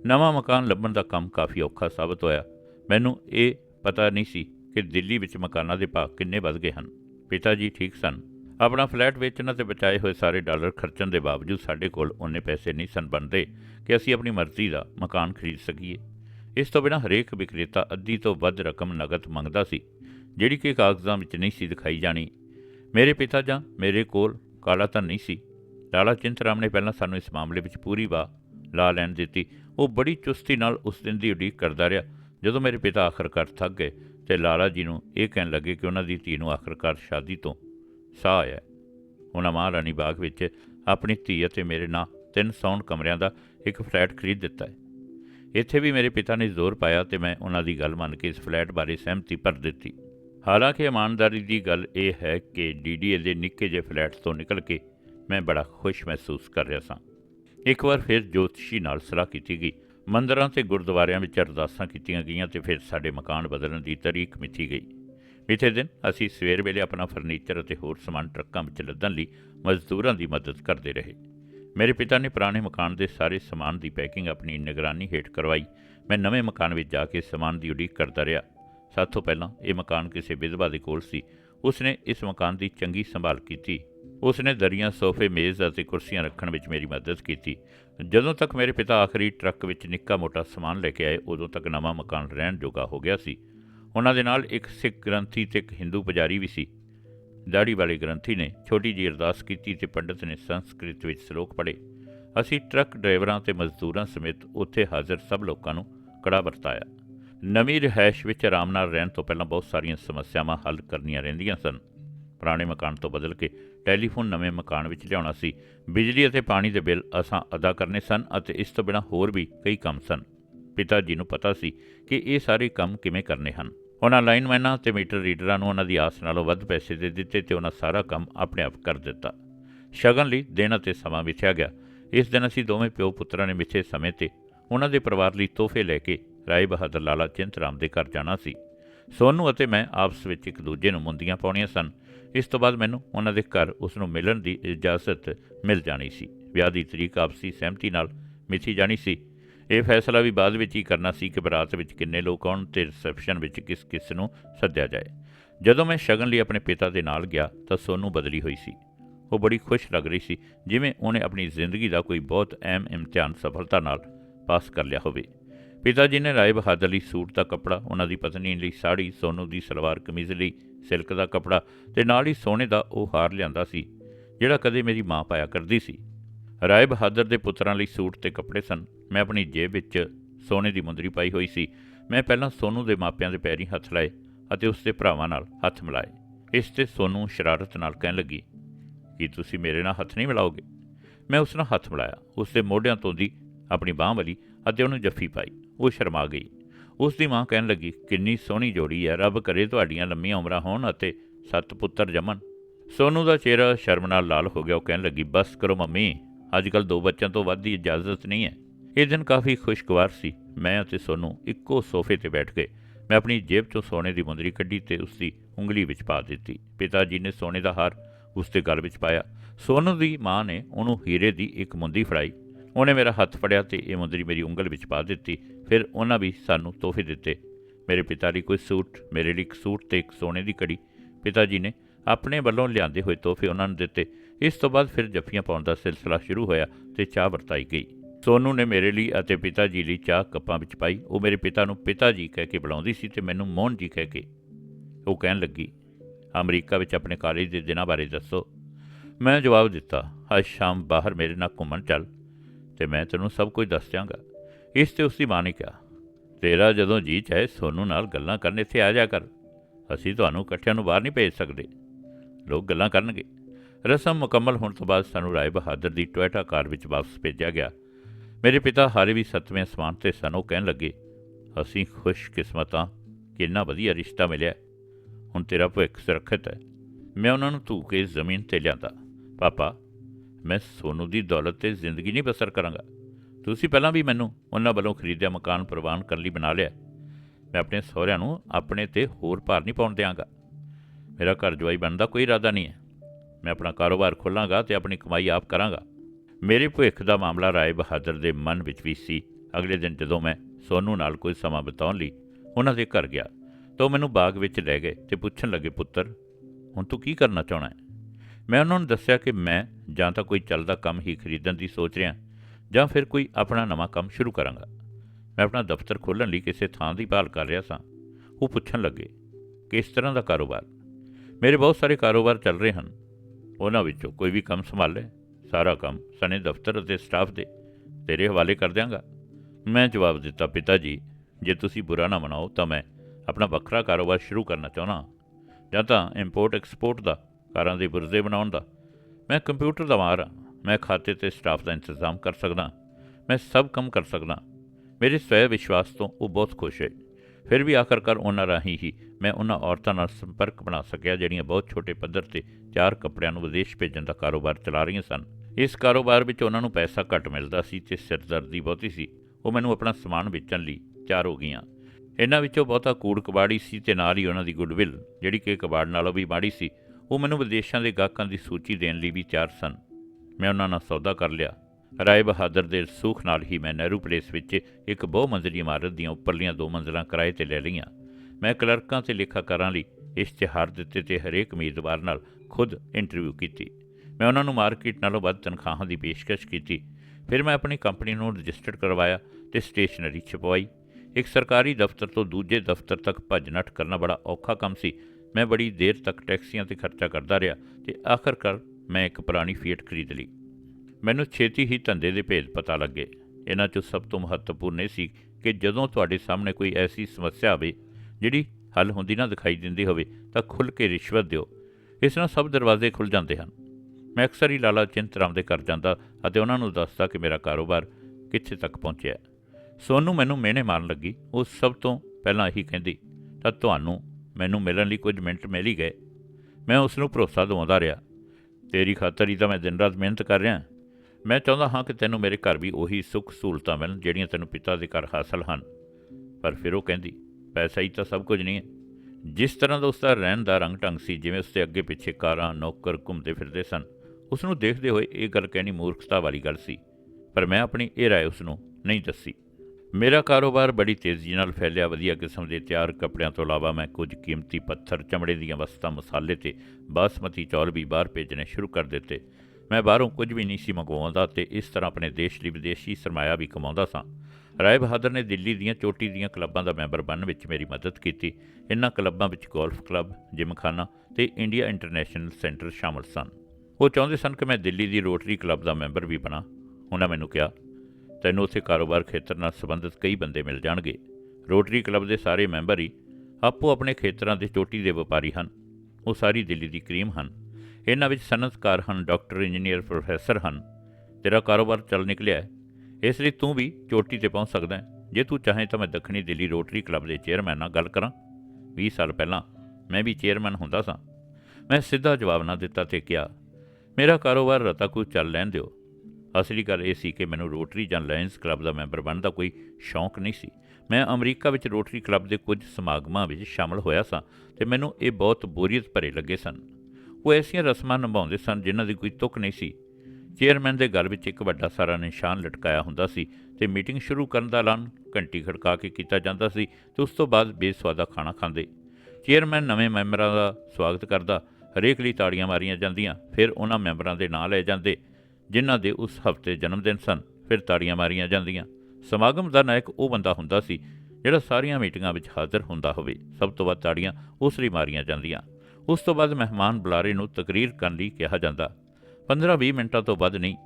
ਨਵਾਂ ਮਕਾਨ ਲੱਭਣ ਦਾ ਕੰਮ ਕਾਫੀ ਔਖਾ ਸਾਬਤ ਹੋਇਆ। ਮੈਨੂੰ ਇਹ ਪਤਾ ਨਹੀਂ ਸੀ ਕਿ ਦਿੱਲੀ ਵਿੱਚ ਮਕਾਨਾਂ ਦੇ ਭਾਅ ਕਿੰਨੇ ਵੱਧ ਗਏ ਹਨ। ਪਿਤਾ ਜੀ ਠੀਕ ਸਨ। ਆਪਣਾ ਫਲੈਟ ਵੇਚਣ ਅਤੇ ਬਚਾਏ ਹੋਏ ਸਾਰੇ ਡਾਲਰ ਖਰਚਣ ਦੇ ਬਾਵਜੂਦ ਸਾਡੇ ਕੋਲ ਉਹਨੇ ਪੈਸੇ ਨਹੀਂ ਸਨ ਬਣਦੇ ਕਿ ਅਸੀਂ ਆਪਣੀ ਮਰਜ਼ੀ ਦਾ ਮਕਾਨ ਖਰੀਦ ਸਕੀਏ। ਇਸ ਤੋਂ ਬਿਨਾਂ ਹਰੇਕ ਵਿਕਰੇਤਾ ਅੱਧੀ ਤੋਂ ਵੱਧ ਰਕਮ ਨਗਦ ਮੰਗਦਾ ਸੀ। ਜਿਹੜੀ ਕਿ ਕਾਗਜ਼ਾਂ ਵਿੱਚ ਨਹੀਂ ਸੀ ਦਿਖਾਈ ਜਾਣੀ। ਮੇਰੇ ਪਿਤਾ ਜਾਂ ਮੇਰੇ ਕੋਲ ਕਾਲਾ ਤਾਂ ਨਹੀਂ ਸੀ। ਲਾਲਾ ਚਿੰਤਰਾਮ ਨੇ ਪਹਿਲਾਂ ਸਾਨੂੰ ਇਸ ਮਾਮਲੇ ਵਿੱਚ ਪੂਰੀ ਵਾ ਲਾ ਲੈਣ ਦਿੱਤੀ। ਉਹ ਬੜੀ ਚੁਸਤੀ ਨਾਲ ਉਸ ਦਿਨ ਦੀ ਉਡੀਕ ਕਰਦਾ ਰਿਹਾ। ਜਦੋਂ ਮੇਰੇ ਪਿਤਾ ਆਖਰਕਾਰ ਥੱਕ ਗਏ ਤੇ ਲਾਲਾ ਜੀ ਨੂੰ ਇਹ ਕਹਿਣ ਲੱਗੇ ਕਿ ਉਹਨਾਂ ਦੀ ਧੀ ਨੂੰ ਆਖਰਕਾਰ ਸ਼ਾਦੀ ਤੋਂ ਸਾਹ ਆਇਆ ਉਹਨਾਂ ਮਹਾਰਾਣੀ ਬਾਗ ਵਿੱਚ ਆਪਣੀ ਧੀ ਅਤੇ ਮੇਰੇ ਨਾਂ ਤਿੰਨ ਸੌਣ ਕਮਰਿਆਂ ਦਾ ਇੱਕ ਫਲੈਟ ਖਰੀਦ ਦਿੱਤਾ ਹੈ। ਇੱਥੇ ਵੀ ਮੇਰੇ ਪਿਤਾ ਨੇ ਜ਼ੋਰ ਪਾਇਆ ਤੇ ਮੈਂ ਉਹਨਾਂ ਦੀ ਗੱਲ ਮੰਨ ਕੇ ਇਸ ਫਲੈਟ ਬਾਰੇ ਸਹਿਮਤੀ ਭਰ ਦਿੱਤੀ। ਹਾਲਾਂਕਿ ਇਮਾਨਦਾਰੀ ਦੀ ਗੱਲ ਇਹ ਹੈ ਕਿ ਡੀਡੀਏ ਦੇ ਨਿੱਕੇ ਜਿਹੇ ਫਲੈਟ ਤੋਂ ਨਿਕਲ ਕੇ ਮੈਂ ਬੜਾ ਖੁਸ਼ ਮਹਿਸੂਸ ਕਰ ਰਿਹਾ ਸਾਂ। ਇੱਕ ਵਾਰ ਫਿਰ ਜੋਤਸ਼ੀ ਨਾਲ ਸਲਾਹ ਕੀਤੀ ਗਈ। ਮੰਦਰਾਂ ਤੇ ਗੁਰਦੁਆਰਿਆਂ ਵਿੱਚ ਅਰਦਾਸਾਂ ਕੀਤੀਆਂ ਗਈਆਂ ਤੇ ਫਿਰ ਸਾਡੇ ਮਕਾਨ ਬਦਲਣ ਦੀ ਤਾਰੀਖ ਮਿੱਥੀ ਗਈ। ਮਿੱਥੇ ਦਿਨ ਅਸੀਂ ਸਵੇਰ ਵੇਲੇ ਆਪਣਾ ਫਰਨੀਚਰ ਅਤੇ ਹੋਰ ਸਮਾਨ ਟਰੱਕਾਂ ਵਿੱਚ ਲੱਦਣ ਲਈ ਮਜ਼ਦੂਰਾਂ ਦੀ ਮਦਦ ਕਰਦੇ ਰਹੇ। ਮੇਰੇ ਪਿਤਾ ਨੇ ਪੁਰਾਣੇ ਮਕਾਨ ਦੇ ਸਾਰੇ ਸਮਾਨ ਦੀ ਪੈਕਿੰਗ ਆਪਣੀ ਨਿਗਰਾਨੀ ਹੇਠ ਕਰਵਾਈ। ਮੈਂ ਨਵੇਂ ਮਕਾਨ ਵਿੱਚ ਜਾ ਕੇ ਸਮਾਨ ਦੀ ਉਡੀਕ ਕਰਦਾ ਰਿਹਾ। ਸਭ ਤੋਂ ਪਹਿਲਾਂ ਇਹ ਮਕਾਨ ਕਿਸੇ ਵਿਧਵਾ ਦੇ ਕੋਲ ਸੀ। ਉਸਨੇ ਇਸ ਮਕਾਨ ਦੀ ਚੰਗੀ ਸੰਭਾਲ ਕੀਤੀ। ਉਸਨੇ ਦਰੀਆਂ, ਸੋਫੇ, ਮੇਜ਼ ਅਤੇ ਕੁਰਸੀਆਂ ਰੱਖਣ ਵਿੱਚ ਮੇਰੀ ਮਦਦ ਕੀਤੀ। ਜਦੋਂ ਤੱਕ ਮੇਰੇ ਪਿਤਾ ਆਖਰੀ ਟਰੱਕ ਵਿੱਚ ਨਿੱਕਾ ਮੋਟਾ ਸਮਾਨ ਲੈ ਕੇ ਆਏ, ਉਦੋਂ ਤੱਕ ਨਵਾਂ ਮਕਾਨ ਰਹਿਣ ਜੋਗਾ ਹੋ ਗਿਆ ਸੀ। ਉਹਨਾਂ ਦੇ ਨਾਲ ਇੱਕ ਸਿੱਖ ਗ੍ਰੰਥੀ ਤੇ ਇੱਕ ਹਿੰਦੂ ਪੁਜਾਰੀ ਵੀ ਸੀ। ਦਾੜੀ ਵਾਲੇ ਗ੍ਰੰਥੀ ਨੇ ਛੋਟੀ ਜਿਹੀ ਅਰਦਾਸ ਕੀਤੀ ਤੇ ਪੰਡਤ ਨੇ ਸੰਸਕ੍ਰਿਤ ਵਿੱਚ ਸ਼ਲੋਕ ਪੜ੍ਹੇ। ਅਸੀਂ ਟਰੱਕ ਡਰਾਈਵਰਾਂ ਤੇ ਮਜ਼ਦੂਰਾਂ ਸਮੇਤ ਉੱਥੇ ਹਾਜ਼ਰ ਸਭ ਲੋਕਾਂ ਨੂੰ ਕੜਾ ਵਰਤਾਇਆ। ਨਵੀਂ ਰਿਹਾਇਸ਼ ਵਿੱਚ ਆਰਾਮ ਨਾਲ ਰਹਿਣ ਤੋਂ ਪਹਿਲਾਂ ਬਹੁਤ ਸਾਰੀਆਂ ਸਮੱਸਿਆਵਾਂ ਹੱਲ ਕਰਨੀਆਂ ਰਹਿੰਦੀਆਂ ਸਨ। ਪੁਰਾਣੇ ਮਕਾਨ ਤੋਂ ਬਦਲ ਕੇ ਟੈਲੀਫੋਨ ਨਵੇਂ ਮਕਾਨ ਵਿੱਚ ਲਿਆਉਣਾ ਸੀ। ਬਿਜਲੀ ਅਤੇ ਪਾਣੀ ਦੇ ਬਿੱਲ ਅਸਾਂ ਅਦਾ ਕਰਨੇ ਸਨ ਅਤੇ ਇਸ ਤੋਂ ਬਿਨਾਂ ਹੋਰ ਵੀ ਕਈ ਕੰਮ ਸਨ। ਪਿਤਾ ਜੀ ਨੂੰ ਪਤਾ ਸੀ ਕਿ ਇਹ ਸਾਰੇ ਕੰਮ ਕਿਵੇਂ ਕਰਨੇ ਹਨ। ਉਹਨਾਂ ਲਾਈਨਮੈਨਾਂ ਤੇ ਮੀਟਰ ਰੀਡਰਾਂ ਨੂੰ ਉਹਨਾਂ ਦੀ ਆਸ ਨਾਲੋਂ ਵੱਧ ਪੈਸੇ ਦੇ ਦਿੱਤੇ ਤੇ ਉਹਨਾਂ ਸਾਰਾ ਕੰਮ ਆਪਣੇ ਆਪ ਕਰ ਦਿੱਤਾ। ਸ਼ਗਨ ਲਈ ਦਿਨ ਅਤੇ ਸਮਾਂ ਵਿਛਿਆ ਗਿਆ। ਇਸ ਦਿਨ ਅਸੀਂ ਦੋਵੇਂ ਪਿਓ ਪੁੱਤਰਾਂ ਨੇ ਮਿੱਥੇ ਸਮੇਂ ਤੇ ਉਹਨਾਂ ਦੇ ਪਰਿਵਾਰ ਲਈ ਤੋਹਫੇ ਲੈ ਕੇ ਰਾਏ ਬਹਾਦਰ ਲਾਲਾ ਚਿੰਤ ਰਾਮ ਦੇ ਘਰ ਜਾਣਾ ਸੀ। ਸੋਨੂ ਅਤੇ ਮੈਂ ਆਪਸ ਵਿੱਚ ਇੱਕ ਦੂਜੇ ਨੂੰ ਮੁੰਦੀਆਂ ਪਾਉਣੀਆਂ ਸਨ। ਇਸ ਤੋਂ ਬਾਅਦ ਮੈਨੂੰ ਉਹਨਾਂ ਦੇ ਘਰ ਉਸ ਨੂੰ ਮਿਲਣ ਦੀ ਇਜਾਜ਼ਤ ਮਿਲ ਜਾਣੀ ਸੀ। ਵਿਆਹ ਦੀ ਤਰੀਕ ਆਪਸੀ ਸਹਿਮਤੀ ਨਾਲ ਮਿਥੀ ਜਾਣੀ ਸੀ। ਇਹ ਫੈਸਲਾ ਵੀ ਬਾਅਦ ਵਿੱਚ ਹੀ ਕਰਨਾ ਸੀ ਕਿ ਬਰਾਤ ਵਿੱਚ ਕਿੰਨੇ ਲੋਕ ਆਉਣ ਤੇ ਰਿਸੈਪਸ਼ਨ ਵਿੱਚ ਕਿਸ ਕਿਸ ਨੂੰ ਸੱਦਿਆ ਜਾਏ। ਜਦੋਂ ਮੈਂ ਸ਼ਗਨ ਲਈ ਆਪਣੇ ਪਿਤਾ ਦੇ ਨਾਲ ਗਿਆ ਤਾਂ ਸੋਨੂ ਬਦਲੀ ਹੋਈ ਸੀ। ਉਹ ਬੜੀ ਖੁਸ਼ ਲੱਗ ਰਹੀ ਸੀ, ਜਿਵੇਂ ਉਹਨੇ ਆਪਣੀ ਜ਼ਿੰਦਗੀ ਦਾ ਕੋਈ ਬਹੁਤ ਅਹਿਮ ਇਮਤਿਹਾਨ ਸਫਲਤਾ ਨਾਲ ਪਾਸ ਕਰ ਲਿਆ ਹੋਵੇ। ਪਿਤਾ ਜੀ ਨੇ ਰਾਏ ਬਹਾਦਰ ਲਈ ਸੂਟ ਦਾ ਕੱਪੜਾ, ਉਹਨਾਂ ਦੀ ਪਤਨੀ ਲਈ ਸਾੜੀ, ਸੋਨੂ ਦੀ ਸਲਵਾਰ ਕਮੀਜ਼ ਲਈ ਸਿਲਕ ਦਾ ਕੱਪੜਾ ਤੇ ਨਾਲ ਹੀ ਸੋਨੇ ਦਾ ਉਹ ਹਾਰ ਲਿਆਂਦਾ ਸੀ, ਜਿਹੜਾ ਕਦੇ ਮੇਰੀ ਮਾਂ ਪਾਇਆ ਕਰਦੀ ਸੀ। ਰਾਏ ਬਹਾਦਰ ਦੇ ਪੁੱਤਰਾਂ ਲਈ ਸੂਟ ਤੇ ਕੱਪੜੇ ਸਨ। ਮੈਂ ਆਪਣੀ ਜੇਬ ਵਿੱਚ ਸੋਨੇ ਦੀ ਮੁੰਦਰੀ ਪਾਈ ਹੋਈ ਸੀ। ਮੈਂ ਪਹਿਲਾਂ ਸੋਨੂ ਦੇ ਮਾਪਿਆਂ ਦੇ ਪੈਰੀਂ ਹੱਥ ਲਾਏ ਅਤੇ ਉਸ ਦੇ ਭਰਾਵਾਂ ਨਾਲ ਹੱਥ ਮਿਲਾਏ। ਇਸ ਤੇ ਸੋਨੂ ਸ਼ਰਾਰਤ ਨਾਲ ਕਹਿਣ ਲੱਗੀ, ਕਿ ਤੁਸੀਂ ਮੇਰੇ ਨਾਲ ਹੱਥ ਨਹੀਂ ਮਿਲਾਓਗੇ? ਮੈਂ ਉਸ ਨਾਲ ਹੱਥ ਮਿਲਾਇਆ। ਉਸ ਦੇ ਮੋਢਿਆਂ ਤੋਂ ਦੀ ਆਪਣੀ ਬਾਹ ਵਲੀ ਅਤੇ ਉਹਨੂੰ ਜੱਫੀ ਪਾਈ। ਉਹ ਸ਼ਰਮਾ ਗਈ। ਉਸ ਦੀ ਮਾਂ ਕਹਿਣ ਲੱਗੀ, ਕਿੰਨੀ ਸੋਹਣੀ ਜੋੜੀ ਹੈ, ਰੱਬ ਕਰੇ ਤੁਹਾਡੀਆਂ ਲੰਮੀਆਂ ਉਮਰਾਂ ਹੋਣ ਅਤੇ ਸੱਤ ਪੁੱਤਰ ਜੰਮਣ। ਸੋਨੂ ਦਾ ਚਿਹਰਾ ਸ਼ਰਮ ਨਾਲ ਲਾਲ ਹੋ ਗਿਆ। ਉਹ ਕਹਿਣ ਲੱਗੀ, ਬਸ ਕਰੋ ਮੰਮੀ ਅੱਜ ਕੱਲ ਦੋ ਬੱਚਿਆਂ ਤੋਂ ਵੱਧ ਦੀ ਇਜਾਜ਼ਤ ਨਹੀਂ ਹੈ। ਇਹ ਦਿਨ ਕਾਫੀ ਖੁਸ਼ਗਵਾਰ ਸੀ। ਮੈਂ ਅਤੇ ਸੋਨੂ ਇੱਕੋ ਸੋਫੇ ਤੇ ਬੈਠ ਗਏ। ਮੈਂ ਆਪਣੀ ਜੇਬ 'ਚੋਂ ਸੋਨੇ ਦੀ ਮੁੰਦਰੀ ਕੱਢੀ ਤੇ ਉਸ ਦੀ ਉਂਗਲੀ ਵਿੱਚ ਪਾ ਦਿੱਤੀ। ਪਿਤਾ ਜੀ ਨੇ ਸੋਨੇ ਦਾ ਹਾਰ ਉਸ ਦੇ ਗਲ ਵਿੱਚ ਪਾਇਆ। ਸੋਨੂ ਦੀ ਮਾਂ ਨੇ ਉਹਨੂੰ ਹੀਰੇ ਦੀ ਇੱਕ ਮੁੰਦੀ ਫੜਾਈ। ਉਹਨੇ ਮੇਰਾ ਹੱਥ ਫੜਿਆ ਤੇ ਇਹ ਮੁੰਦਰੀ ਮੇਰੀ ਉਂਗਲ ਵਿੱਚ ਪਾ ਦਿੱਤੀ। ਫਿਰ ਉਹਨਾਂ ਵੀ ਸਾਨੂੰ ਤੋਹਫੇ ਦਿੱਤੇ। ਮੇਰੇ ਪਿਤਾ ਲਈ ਕੋਈ ਸੂਟ, ਮੇਰੇ ਲਈ ਇੱਕ ਸੂਟ ਤੇ ਇੱਕ ਸੋਨੇ ਦੀ ਕੜੀ ਪਿਤਾ ਜੀ ਨੇ ਆਪਣੇ ਵੱਲੋਂ ਲਿਆਂਦੇ ਹੋਏ ਤੋਹਫੇ ਉਹਨਾਂ ਨੂੰ ਦਿੱਤੇ। ਇਸ ਤੋਂ ਬਾਅਦ ਫਿਰ ਜੱਫੀਆਂ ਪਾਉਣ ਦਾ ਸਿਲਸਿਲਾ ਸ਼ੁਰੂ ਹੋਇਆ ਤੇ ਚਾਹ ਵਰਤਾਈ ਗਈ। ਸੋਨੂ ਨੇ ਮੇਰੇ ਲਈ ਅਤੇ ਪਿਤਾ ਜੀ ਲਈ ਚਾਹ ਕੱਪਾਂ ਵਿੱਚ ਪਾਈ। ਉਹ ਮੇਰੇ ਪਿਤਾ ਨੂੰ ਪਿਤਾ ਜੀ ਕਹਿ ਕੇ ਬੁਲਾਉਂਦੀ ਸੀ ਤੇ ਮੈਨੂੰ ਮੋਹਨ ਜੀ ਕਹਿ ਕੇ ਉਹ ਕਹਿਣ ਲੱਗੀ, ਅਮਰੀਕਾ ਵਿੱਚ ਆਪਣੇ ਕਾਲਜ ਦੇ ਦਿਨਾਂ ਬਾਰੇ ਦੱਸੋ। ਮੈਂ ਜਵਾਬ ਦਿੱਤਾ, ਅੱਜ ਸ਼ਾਮ ਬਾਹਰ ਮੇਰੇ ਨਾਲ ਘੁੰਮਣ ਚੱਲ ਤੇ ਮੈਂ ਤੈਨੂੰ ਸਭ ਕੁਝ ਦੱਸ ਦਿਆਂਗਾ। ਇਸ ਤੇ ਉਸ ਦੀ ਮਾਂ ਨੇ ਕਿਹਾ, ਤੇਰਾ ਜਦੋਂ ਜੀ ਚਾਹੇ ਸੋਨੂੰ ਨਾਲ ਗੱਲਾਂ ਕਰਨ ਇੱਥੇ ਆ ਜਾ ਕਰ। ਅਸੀਂ ਤੁਹਾਨੂੰ ਇਕੱਠਿਆਂ ਨੂੰ ਬਾਹਰ ਨਹੀਂ ਭੇਜ ਸਕਦੇ। ਲੋਕ ਗੱਲਾਂ ਕਰਨਗੇ। ਰਸਮ ਮੁਕੰਮਲ ਹੋਣ ਤੋਂ ਬਾਅਦ ਸਾਨੂੰ ਰਾਏ ਬਹਾਦਰ ਦੀ ਟੋਇਟਾ ਕਾਰ ਵਿੱਚ ਵਾਪਸ ਭੇਜਿਆ ਗਿਆ। ਮੇਰੇ ਪਿਤਾ ਹਾਰੇ ਵੀ ਸੱਤਵੇਂ ਅਸਮਾਨ ਤੇ ਸਨ, ਉਹ ਕਹਿਣ ਲੱਗੇ, ਅਸੀਂ ਖੁਸ਼ਕਿਸਮਤ ਹਾਂ ਕਿ ਇੰਨਾ ਵਧੀਆ ਰਿਸ਼ਤਾ ਮਿਲਿਆ ਹੁਣ ਤੇਰਾ ਭਵਿੱਖ ਸੁਰੱਖਿਅਤ ਹੈ। ਮੈਂ ਉਹਨਾਂ ਨੂੰ ਧੂ ਕੇ ਜ਼ਮੀਨ ਤੇ ਲਿਆਂਦਾ। ਪਾਪਾ, ਮੈਂ ਸੋਨੂ ਦੀ ਦੌਲਤ ਤੇ ਜ਼ਿੰਦਗੀ ਨਹੀਂ ਬਸਰ ਕਰਾਂਗਾ। ਤੁਸੀਂ ਪਹਿਲਾਂ ਵੀ ਮੈਨੂੰ ਉਹਨਾਂ ਵੱਲੋਂ ਖਰੀਦਿਆ ਮਕਾਨ ਪ੍ਰਵਾਨ ਕਰਨ ਲਈ ਬਣਾ ਲਿਆ ਮੈਂ ਆਪਣੇ ਸਹੁਰਿਆਂ ਨੂੰ ਆਪਣੇ ਤੇ ਹੋਰ ਭਾਰ ਨਹੀਂ ਪਾਉਣ ਦਿਆਂਗਾ। ਮੇਰਾ ਘਰ ਜਵਾਈ ਬਣਨ ਦਾ ਕੋਈ ਇਰਾਦਾ ਨਹੀਂ ਹੈ। ਮੈਂ ਆਪਣਾ ਕਾਰੋਬਾਰ ਖੋਲਾਂਗਾ ਤੇ ਆਪਣੀ ਕਮਾਈ ਆਪ ਕਰਾਂਗਾ। ਮੇਰੇ ਭਵਿੱਖ ਦਾ ਮਾਮਲਾ ਰਾਏ ਬਹਾਦਰ ਦੇ ਮਨ ਵਿੱਚ ਵੀ ਸੀ। ਅਗਲੇ ਦਿਨ ਜਦੋਂ ਮੈਂ ਸੋਨੂ ਨਾਲ ਕੋਈ ਸਮਾਂ ਬਿਤਾਉਣ ਲਈ ਉਹਨਾਂ ਦੇ ਘਰ ਗਿਆ, ਤਾਂ ਉਹ ਮੈਨੂੰ ਬਾਗ ਵਿੱਚ ਲੈ ਗਏ ਤੇ ਪੁੱਛਣ ਲੱਗੇ, ਪੁੱਤਰ, ਹੁਣ ਤੂੰ ਕੀ ਕਰਨਾ ਚਾਹਣਾ ਹੈ? ਮੈਂ ਉਹਨਾਂ ਨੂੰ ਦੱਸਿਆ ਕਿ ਮੈਂ ਜਾਂ ਤਾਂ ਕੋਈ ਚੱਲਦਾ ਕੰਮ ਹੀ ਖਰੀਦਣ ਦੀ ਸੋਚ ਰਿਹਾ ਜਾਂ ਫਿਰ ਕੋਈ ਆਪਣਾ ਨਵਾਂ ਕੰਮ ਸ਼ੁਰੂ ਕਰਾਂਗਾ। ਮੈਂ ਆਪਣਾ ਦਫ਼ਤਰ ਖੋਲ੍ਹਣ ਲਈ ਕਿਸੇ ਥਾਂ ਦੀ ਭਾਲ ਕਰ ਰਿਹਾ ਸਾਂ। ਉਹ ਪੁੱਛਣ ਲੱਗੇ ਕਿ ਇਸ ਤਰ੍ਹਾਂ ਦਾ ਕਾਰੋਬਾਰ? ਮੇਰੇ ਬਹੁਤ ਸਾਰੇ ਕਾਰੋਬਾਰ ਚੱਲ ਰਹੇ ਹਨ। ਉਹਨਾਂ ਵਿੱਚੋਂ ਕੋਈ ਵੀ ਕੰਮ ਸੰਭਾਲੇ, ਸਾਰਾ ਕੰਮ ਸਣੇ ਦਫ਼ਤਰ ਅਤੇ ਸਟਾਫ ਦੇ। ਤੇਰੇ ਹਵਾਲੇ ਕਰ ਦਿਆਂਗਾ। ਮੈਂ ਜਵਾਬ ਦਿੱਤਾ, ਪਿਤਾ ਜੀ, ਜੇ ਤੁਸੀਂ ਬੁਰਾ ਨਾ ਮਨਾਓ ਤਾਂ ਮੈਂ ਆਪਣਾ ਵੱਖਰਾ ਕਾਰੋਬਾਰ ਸ਼ੁਰੂ ਕਰਨਾ ਚਾਹੁੰਦਾ ਜਾਂ ਤਾਂ ਇੰਪੋਰਟ ਐਕਸਪੋਰਟ ਦਾ, ਕਾਰਾਂ ਦੇ ਪੁਰਜ਼ੇ ਬਣਾਉਣ ਦਾ। ਮੈਂ ਕੰਪਿਊਟਰ ਦਾ ਮਾਹਰ ਹਾਂ। ਮੈਂ ਖਾਤੇ ਤੇ ਸਟਾਫ ਦਾ ਇੰਤਜ਼ਾਮ ਕਰ ਸਕਦਾ, ਮੈਂ ਸਭ ਕੰਮ ਕਰ ਸਕਦਾ। ਮੇਰੇ ਸਵੈ ਵਿਸ਼ਵਾਸ ਤੋਂ ਉਹ ਬਹੁਤ ਖੁਸ਼ ਹੈ ਫਿਰ ਵੀ ਆਖਰਕਾਰ ਉਹਨਾਂ ਰਾਹੀਂ ਹੀ ਮੈਂ ਉਹਨਾਂ ਔਰਤਾਂ ਨਾਲ ਸੰਪਰਕ ਬਣਾ ਸਕਿਆ ਜਿਹੜੀਆਂ ਬਹੁਤ ਛੋਟੇ ਪੱਧਰ ਤੇ ਚਾਰ ਕੱਪੜਿਆਂ ਨੂੰ ਵਿਦੇਸ਼ ਭੇਜਣ ਦਾ ਕਾਰੋਬਾਰ ਚਲਾ ਰਹੀਆਂ ਸਨ। ਇਸ ਕਾਰੋਬਾਰ ਵਿੱਚ ਉਹਨਾਂ ਨੂੰ ਪੈਸਾ ਘੱਟ ਮਿਲਦਾ ਸੀ ਤੇ ਸਿਰਦਰਦੀ ਬਹੁਤੀ ਸੀ। ਉਹ ਮੈਨੂੰ ਆਪਣਾ ਸਮਾਨ ਵੇਚਣ ਲਈ ਤਿਆਰ ਹੋ ਗਈਆਂ। ਇਹਨਾਂ ਵਿੱਚੋਂ ਬਹੁਤਾ ਕੂੜ ਕਬਾੜੀ ਸੀ ਤੇ ਨਾਲ ਹੀ ਉਹਨਾਂ ਦੀ ਗੁੱਡਵਿਲ, ਜਿਹੜੀ ਕਿ ਕਬਾੜ ਨਾਲੋਂ ਵੀ ਮਾੜੀ ਸੀ, ਉਹ ਮੈਨੂੰ ਵਿਦੇਸ਼ਾਂ ਦੇ ਗਾਹਕਾਂ ਦੀ ਸੂਚੀ ਦੇਣ ਲਈ ਵੀ ਚਾਰ ਸਨ। ਮੈਂ ਉਹਨਾਂ ਨਾਲ ਸੌਦਾ ਕਰ ਲਿਆ। ਰਾਏ ਬਹਾਦਰ ਦੇ ਸੂਖ ਨਾਲ ਹੀ ਮੈਂ ਨਹਿਰੂ ਪਲੇਸ ਵਿੱਚ ਇੱਕ ਬਹੁ ਮੰਜ਼ਲੀ ਇਮਾਰਤ ਦੀਆਂ ਉੱਪਰਲੀਆਂ ਦੋ ਮੰਜ਼ਲਾਂ ਕਿਰਾਏ ਤੇ ਲੈ ਲਈਆਂ। ਮੈਂ ਕਲਰਕਾਂ ਤੇ ਲੇਖਾਕਾਰਾਂ ਲਈ ਇਸ਼ਤਿਹਾਰ ਦਿੱਤੇ ਤੇ ਹਰੇਕ ਉਮੀਦਵਾਰ ਨਾਲ ਖੁਦ ਇੰਟਰਵਿਊ ਕੀਤੀ। ਮੈਂ ਉਹਨਾਂ ਨੂੰ ਮਾਰਕੀਟ ਨਾਲੋਂ ਵੱਧ ਤਨਖਾਹਾਂ ਦੀ ਪੇਸ਼ਕਸ਼ ਕੀਤੀ। ਫਿਰ ਮੈਂ ਆਪਣੀ ਕੰਪਨੀ ਨੂੰ ਰਜਿਸਟਰਡ ਕਰਵਾਇਆ ਤੇ ਸਟੇਸ਼ਨਰੀ ਛਪਵਾਈ। ਇੱਕ ਸਰਕਾਰੀ ਦਫ਼ਤਰ ਤੋਂ ਦੂਜੇ ਦਫ਼ਤਰ ਤੱਕ ਭੱਜ ਨੱਠ ਕਰਨਾ ਬੜਾ ਔਖਾ ਕੰਮ ਸੀ। ਮੈਂ ਬੜੀ ਦੇਰ ਤੱਕ ਟੈਕਸੀਆਂ ਤੇ ਖਰਚਾ ਕਰਦਾ ਰਿਹਾ ਤੇ ਆਖਰਕਾਰ ਮੈਂ ਇੱਕ ਪੁਰਾਣੀ ਫੀਟ ਖਰੀਦ ਲਈ। ਮੈਨੂੰ ਛੇਤੀ ਹੀ ਧੰਦੇ ਦੇ ਭੇਦ ਪਤਾ ਲੱਗੇ। ਇਹਨਾਂ 'ਚੋਂ ਸਭ ਤੋਂ ਮਹੱਤਵਪੂਰਨ ਇਹ ਸੀ ਕਿ ਜਦੋਂ ਤੁਹਾਡੇ ਸਾਹਮਣੇ ਕੋਈ ਐਸੀ ਸਮੱਸਿਆ ਆਵੇ, ਜਿਹੜੀ ਹੱਲ ਹੁੰਦੀ ਨਾ ਦਿਖਾਈ ਦਿੰਦੀ ਹੋਵੇ, ਤਾਂ ਖੁੱਲ੍ਹ ਕੇ ਰਿਸ਼ਵਤ ਦਿਓ। ਇਸ ਨਾਲ ਸਭ ਦਰਵਾਜ਼ੇ ਖੁੱਲ ਜਾਂਦੇ ਹਨ। ਮੈਂ ਅਕਸਰ ਹੀ ਲਾਲਾ ਚਿੰਤ ਰਾਮ ਦੇ ਘਰ ਜਾਂਦਾ ਅਤੇ ਉਹਨਾਂ ਨੂੰ ਦੱਸਦਾ ਕਿ ਮੇਰਾ ਕਾਰੋਬਾਰ ਕਿੱਥੇ ਤੱਕ ਪਹੁੰਚਿਆ। ਸੋਨੂੰ ਮੈਨੂੰ ਮਿਹਣੇ ਮਾਰਨ ਲੱਗੀ। ਉਹ ਸਭ ਤੋਂ ਪਹਿਲਾਂ ਇਹੀ ਕਹਿੰਦੀ, ਤਾਂ ਤੁਹਾਨੂੰ ਮੈਨੂੰ ਮਿਲਣ ਲਈ ਕੁਝ ਮਿੰਟ ਮਿਲ ਹੀ ਗਏ। ਮੈਂ ਉਸ ਨੂੰ ਭਰੋਸਾ ਦਿਵਾਉਂਦਾ ਰਿਹਾ। ਤੇਰੀ ਖਾਤਰ ਹੀ ਤਾਂ ਮੈਂ ਦਿਨ ਰਾਤ ਮਿਹਨਤ ਕਰ ਰਿਹਾ ਮੈਂ ਚਾਹੁੰਦਾ ਹਾਂ ਕਿ ਤੈਨੂੰ ਮੇਰੇ ਘਰ ਵੀ ਉਹੀ ਸੁੱਖ ਸਹੂਲਤਾਂ ਮਿਲਣ ਜਿਹੜੀਆਂ ਤੈਨੂੰ ਪਿਤਾ ਦੇ ਘਰ ਹਾਸਲ ਹਨ। ਪਰ ਫਿਰ ਉਹ ਕਹਿੰਦੀ, ਪੈਸਾ ਹੀ ਤਾਂ ਸਭ ਕੁਝ ਨਹੀਂ ਹੈ। ਜਿਸ ਤਰ੍ਹਾਂ ਦਾ ਉਸ ਦਾ ਰਹਿਣ ਦਾ ਰੰਗ ਢੰਗ ਸੀ, ਜਿਵੇਂ ਉਸ ਦੇ ਅੱਗੇ ਪਿੱਛੇ ਕਾਰਾਂ, ਨੌਕਰ ਘੁੰਮਦੇ ਫਿਰਦੇ ਸਨ ਉਸ ਨੂੰ ਦੇਖਦੇ ਹੋਏ ਇਹ ਗੱਲ ਕਹਿਣੀ ਮੂਰਖਤਾ ਵਾਲੀ ਗੱਲ ਸੀ। ਪਰ ਮੈਂ ਆਪਣੀ ਇਹ ਰਾਏ ਉਸ ਨੂੰ ਨਹੀਂ ਦੱਸੀ। ਮੇਰਾ ਕਾਰੋਬਾਰ ਬੜੀ ਤੇਜ਼ੀ ਨਾਲ ਫੈਲਿਆ, ਵਧੀਆ ਕਿਸਮ ਦੇ ਤਿਆਰ ਕੱਪੜਿਆਂ ਤੋਂ ਇਲਾਵਾ ਮੈਂ ਕੁਝ ਕੀਮਤੀ ਪੱਥਰ, ਚਮੜੇ ਦੀਆਂ ਵਸਤਾਂ, ਮਸਾਲੇ ਤੇ ਬਾਸਮਤੀ ਚੌਲ ਵੀ ਬਾਹਰ ਭੇਜਣੇ ਸ਼ੁਰੂ ਕਰ ਦਿੱਤੇ। ਮੈਂ ਬਾਹਰੋਂ ਕੁਝ ਵੀ ਨਹੀਂ ਸੀ ਮੰਗਵਾਉਂਦਾ ਤੇ ਇਸ ਤਰ੍ਹਾਂ ਆਪਣੇ ਦੇਸ਼ ਲਈ ਵਿਦੇਸ਼ੀ ਸਰਮਾਇਆ ਵੀ ਕਮਾਉਂਦਾ ਸਾਂ। ਰਾਏ ਬਹਾਦਰ ਨੇ ਦਿੱਲੀ ਦੀਆਂ ਚੋਟੀ ਦੀਆਂ ਕਲੱਬਾਂ ਦਾ ਮੈਂਬਰ ਬਣਨ ਵਿੱਚ ਮੇਰੀ ਮਦਦ ਕੀਤੀ। ਇਨ੍ਹਾਂ ਕਲੱਬਾਂ ਵਿੱਚ ਗੋਲਫ ਕਲੱਬ, ਜਿਮਖਾਨਾ ਤੇ ਇੰਡੀਆ ਇੰਟਰਨੈਸ਼ਨਲ ਸੈਂਟਰ ਸ਼ਾਮਲ ਸਨ। ਉਹ ਚਾਹੁੰਦੇ ਸਨ ਕਿ ਮੈਂ ਦਿੱਲੀ ਦੀ ਰੋਟਰੀ ਕਲੱਬ ਦਾ ਮੈਂਬਰ ਵੀ ਬਣਾ। ਉਹਨਾਂ ਮੈਨੂੰ ਕਿਹਾ ਤੈਨੂੰ ਉੱਥੇ ਕਾਰੋਬਾਰ ਖੇਤਰ ਨਾਲ ਸੰਬੰਧਿਤ ਕਈ ਬੰਦੇ ਮਿਲ ਜਾਣਗੇ। ਰੋਟਰੀ ਕਲੱਬ ਦੇ ਸਾਰੇ ਮੈਂਬਰ ਹੀ ਆਪੋ ਆਪਣੇ ਖੇਤਰਾਂ ਦੇ ਚੋਟੀ ਦੇ ਵਪਾਰੀ ਹਨ। ਉਹ ਸਾਰੀ ਦਿੱਲੀ ਦੀ ਕਰੀਮ ਹਨ। ਇਹਨਾਂ ਵਿੱਚ ਸਨਅਤਕਾਰ ਹਨ, ਡਾਕਟਰ, ਇੰਜੀਨੀਅਰ, ਪ੍ਰੋਫੈਸਰ ਹਨ। ਤੇਰਾ ਕਾਰੋਬਾਰ ਚੱਲ ਨਿਕਲਿਆ ਹੈ। ਇਸ ਲਈ ਤੂੰ ਵੀ ਚੋਟੀ ਤੇ ਪਹੁੰਚ ਸਕਦਾ ਹੈ। ਜੇ ਤੂੰ ਚਾਹੇ ਤਾਂ ਮੈਂ ਦੱਖਣੀ ਦਿੱਲੀ ਰੋਟਰੀ ਕਲੱਬ ਦੇ ਚੇਅਰਮੈਨ ਨਾਲ ਗੱਲ ਕਰਾਂ। 20 ਸਾਲ ਪਹਿਲਾਂ ਮੈਂ ਵੀ ਚੇਅਰਮੈਨ ਹੁੰਦਾ ਸਾਂ। ਮੈਂ ਸਿੱਧਾ ਜਵਾਬ ਨਾ ਦਿੱਤਾ ਤੇ ਕਿਹਾ, ਮੇਰਾ ਕਾਰੋਬਾਰ ਰਤਾ ਕੁ ਚੱਲ ਲੈਣ ਦਿਓ। ਅਸਲੀ ਗੱਲ ਇਹ ਸੀ ਕਿ ਮੈਨੂੰ ਰੋਟਰੀ ਜਾਂ ਲਾਇਨਸ ਕਲੱਬ ਦਾ ਮੈਂਬਰ ਬਣਨ ਦਾ ਕੋਈ ਸ਼ੌਂਕ ਨਹੀਂ ਸੀ। ਮੈਂ ਅਮਰੀਕਾ ਵਿੱਚ ਰੋਟਰੀ ਕਲੱਬ ਦੇ ਕੁਝ ਸਮਾਗਮਾਂ ਵਿੱਚ ਸ਼ਾਮਲ ਹੋਇਆ ਸਾਂ ਤੇ ਮੈਨੂੰ ਇਹ ਬਹੁਤ ਬੋਰੀਅਤ ਭਰੇ ਲੱਗੇ ਸਨ। ਉਹ ਐਸੀਆਂ ਰਸਮਾਂ ਨਿਭਾਉਂਦੇ ਸਨ ਜਿਨ੍ਹਾਂ ਦੀ ਕੋਈ ਤੁਕ ਨਹੀਂ ਸੀ। ਚੇਅਰਮੈਨ ਦੇ ਗਲ ਵਿੱਚ ਇੱਕ ਵੱਡਾ ਸਾਰਾ ਨਿਸ਼ਾਨ ਲਟਕਾਇਆ ਹੁੰਦਾ ਸੀ ਤੇ ਮੀਟਿੰਗ ਸ਼ੁਰੂ ਕਰਨ ਦਾ ਐਲਾਨ ਘੰਟੀ ਖੜਕਾ ਕੇ ਕੀਤਾ ਜਾਂਦਾ ਸੀ ਤੇ ਉਸ ਤੋਂ ਬਾਅਦ ਬੇਸਵਾਦਾ ਖਾਣਾ ਖਾਂਦੇ। ਚੇਅਰਮੈਨ ਨਵੇਂ ਮੈਂਬਰਾਂ ਦਾ ਸਵਾਗਤ ਕਰਦਾ, ਹਰੇਕ ਲਈ ਤਾੜੀਆਂ ਮਾਰੀਆਂ ਜਾਂਦੀਆਂ, ਫਿਰ ਉਹਨਾਂ ਮੈਂਬਰਾਂ ਦੇ ਨਾਂ ਲਏ ਜਾਂਦੇ ਜਿਨ੍ਹਾਂ ਦੇ ਉਸ ਹਫ਼ਤੇ ਜਨਮ ਦਿਨ ਸਨ, ਫਿਰ ਤਾੜੀਆਂ ਮਾਰੀਆਂ ਜਾਂਦੀਆਂ। ਸਮਾਗਮ ਦਾ ਨਾਇਕ ਉਹ ਬੰਦਾ ਹੁੰਦਾ ਸੀ, ਜਿਹੜਾ ਸਾਰੀਆਂ ਮੀਟਿੰਗਾਂ ਵਿੱਚ ਹਾਜ਼ਰ ਹੁੰਦਾ ਹੋਵੇ। ਸਭ ਤੋਂ ਵੱਧ ਤਾੜੀਆਂ ਉਸ ਲਈ ਮਾਰੀਆਂ ਜਾਂਦੀਆਂ। ਉਸ ਤੋਂ ਬਾਅਦ ਮਹਿਮਾਨ ਬੁਲਾਰੇ ਨੂੰ ਤਕਰੀਰ ਕਰਨ ਲਈ ਕਿਹਾ ਜਾਂਦਾ। 15-20 ਮਿੰਟਾਂ ਤੋਂ ਵੱਧ ਨਹੀਂ।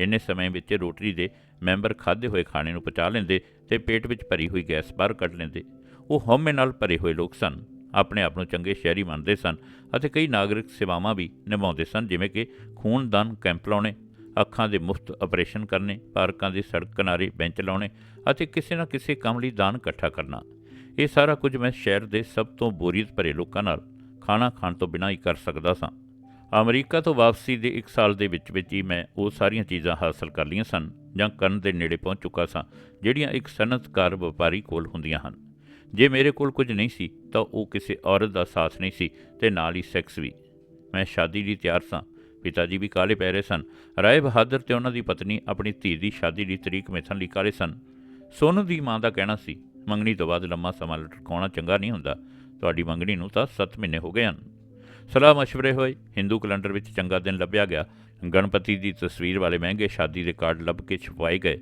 ਇੰਨੇ ਸਮੇਂ ਵਿੱਚ ਰੋਟਰੀ ਦੇ ਮੈਂਬਰ ਖਾਦੇ ਹੋਏ ਖਾਣੇ ਨੂੰ ਪਚਾ ਲੈਂਦੇ ਤੇ ਪੇਟ ਵਿੱਚ ਭਰੀ ਹੋਈ ਗੈਸ ਬਾਹਰ ਕੱਢ ਲੈਂਦੇ। ਉਹ ਹਉਮੈ ਨਾਲ ਭਰੇ ਹੋਏ ਲੋਕ ਸਨ। ਆਪਣੇ ਆਪ ਨੂੰ ਚੰਗੇ ਸ਼ਹਿਰੀ ਮੰਨਦੇ ਸਨ ਅਤੇ ਕਈ ਨਾਗਰਿਕ ਸੇਵਾਵਾਂ ਵੀ ਨਿਭਾਉਂਦੇ ਸਨ, ਜਿਵੇਂ ਕਿ ਖੂਨਦਾਨ ਕੈਂਪ ਲਾਉਣੇ ਅੱਖਾਂ ਦੇ ਮੁਫਤ ਆਪਰੇਸ਼ਨ ਕਰਨੇ, ਪਾਰਕਾਂ ਦੇ ਸੜਕ ਕਿਨਾਰੇ ਬੈਂਚ ਲਾਉਣੇ ਅਤੇ ਕਿਸੇ ਨਾ ਕਿਸੇ ਕੰਮ ਲਈ ਦਾਨ ਇਕੱਠਾ ਕਰਨਾ। ਇਹ ਸਾਰਾ ਕੁਝ ਮੈਂ ਸ਼ਹਿਰ ਦੇ ਸਭ ਤੋਂ ਬੋਰੀਅਤ ਭਰੇ ਲੋਕਾਂ ਨਾਲ ਖਾਣਾ ਖਾਣ ਤੋਂ ਬਿਨਾਂ ਹੀ ਕਰ ਸਕਦਾ ਸਾਂ। ਅਮਰੀਕਾ ਤੋਂ ਵਾਪਸੀ ਦੇ 1 ਸਾਲ ਦੇ ਵਿੱਚ ਵਿੱਚ ਹੀ ਮੈਂ ਉਹ ਸਾਰੀਆਂ ਚੀਜ਼ਾਂ ਹਾਸਲ ਕਰ ਲਈਆਂ ਸਨ ਜਾਂ ਕਰਨ ਦੇ ਨੇੜੇ ਪਹੁੰਚ ਚੁੱਕਾ ਸਾਂ, ਜਿਹੜੀਆਂ ਇੱਕ ਸਨਅਤਕਾਰ ਵਪਾਰੀ ਕੋਲ ਹੁੰਦੀਆਂ ਹਨ। ਜੇ ਮੇਰੇ ਕੋਲ ਕੁਝ ਨਹੀਂ ਸੀ ਤਾਂ ਉਹ ਕਿਸੇ ਔਰਤ ਦਾ ਸਾਥ ਨਹੀਂ ਸੀ ਤੇ ਨਾਲ ਹੀ ਸੈਕਸ ਵੀ। ਮੈਂ ਸ਼ਾਦੀ ਲਈ ਤਿਆਰ ਸਾਂ ਪਿਤਾ ਜੀ ਵੀ ਕਾਲੇ ਪੈ ਰਹੇ ਸਨ। ਰਾਏ ਬਹਾਦਰ ਤੇ ਉਹਨਾਂ ਦੀ ਪਤਨੀ ਆਪਣੀ ਧੀ ਦੀ ਸ਼ਾਦੀ ਦੀ ਤਰੀਕ ਮਿਥਣ ਲਈ ਕਾਲੇ ਸਨ। ਸੋਨੂ ਦੀ ਮਾਂ ਦਾ ਕਹਿਣਾ ਸੀ, ਮੰਗਣੀ ਤੋਂ ਬਾਅਦ ਲੰਮਾ ਸਮਾਂ ਲਟਕਾਉਣਾ ਚੰਗਾ ਨਹੀਂ ਹੁੰਦਾ। ਤੁਹਾਡੀ ਮੰਗਣੀ ਨੂੰ ਤਾਂ 7 ਮਹੀਨੇ ਹੋ ਗਏ ਹਨ। ਸਲਾਹ ਮਸ਼ਵਰੇ ਹੋਏ। ਹਿੰਦੂ ਕੈਲੰਡਰ ਵਿੱਚ ਚੰਗਾ ਦਿਨ ਲੱਭਿਆ ਗਿਆ। ਗਣਪਤੀ ਦੀ ਤਸਵੀਰ ਵਾਲੇ ਮਹਿੰਗੇ ਸ਼ਾਦੀ ਦੇ ਕਾਰਡ ਲੱਭ ਕੇ ਛਪਵਾਏ ਗਏ।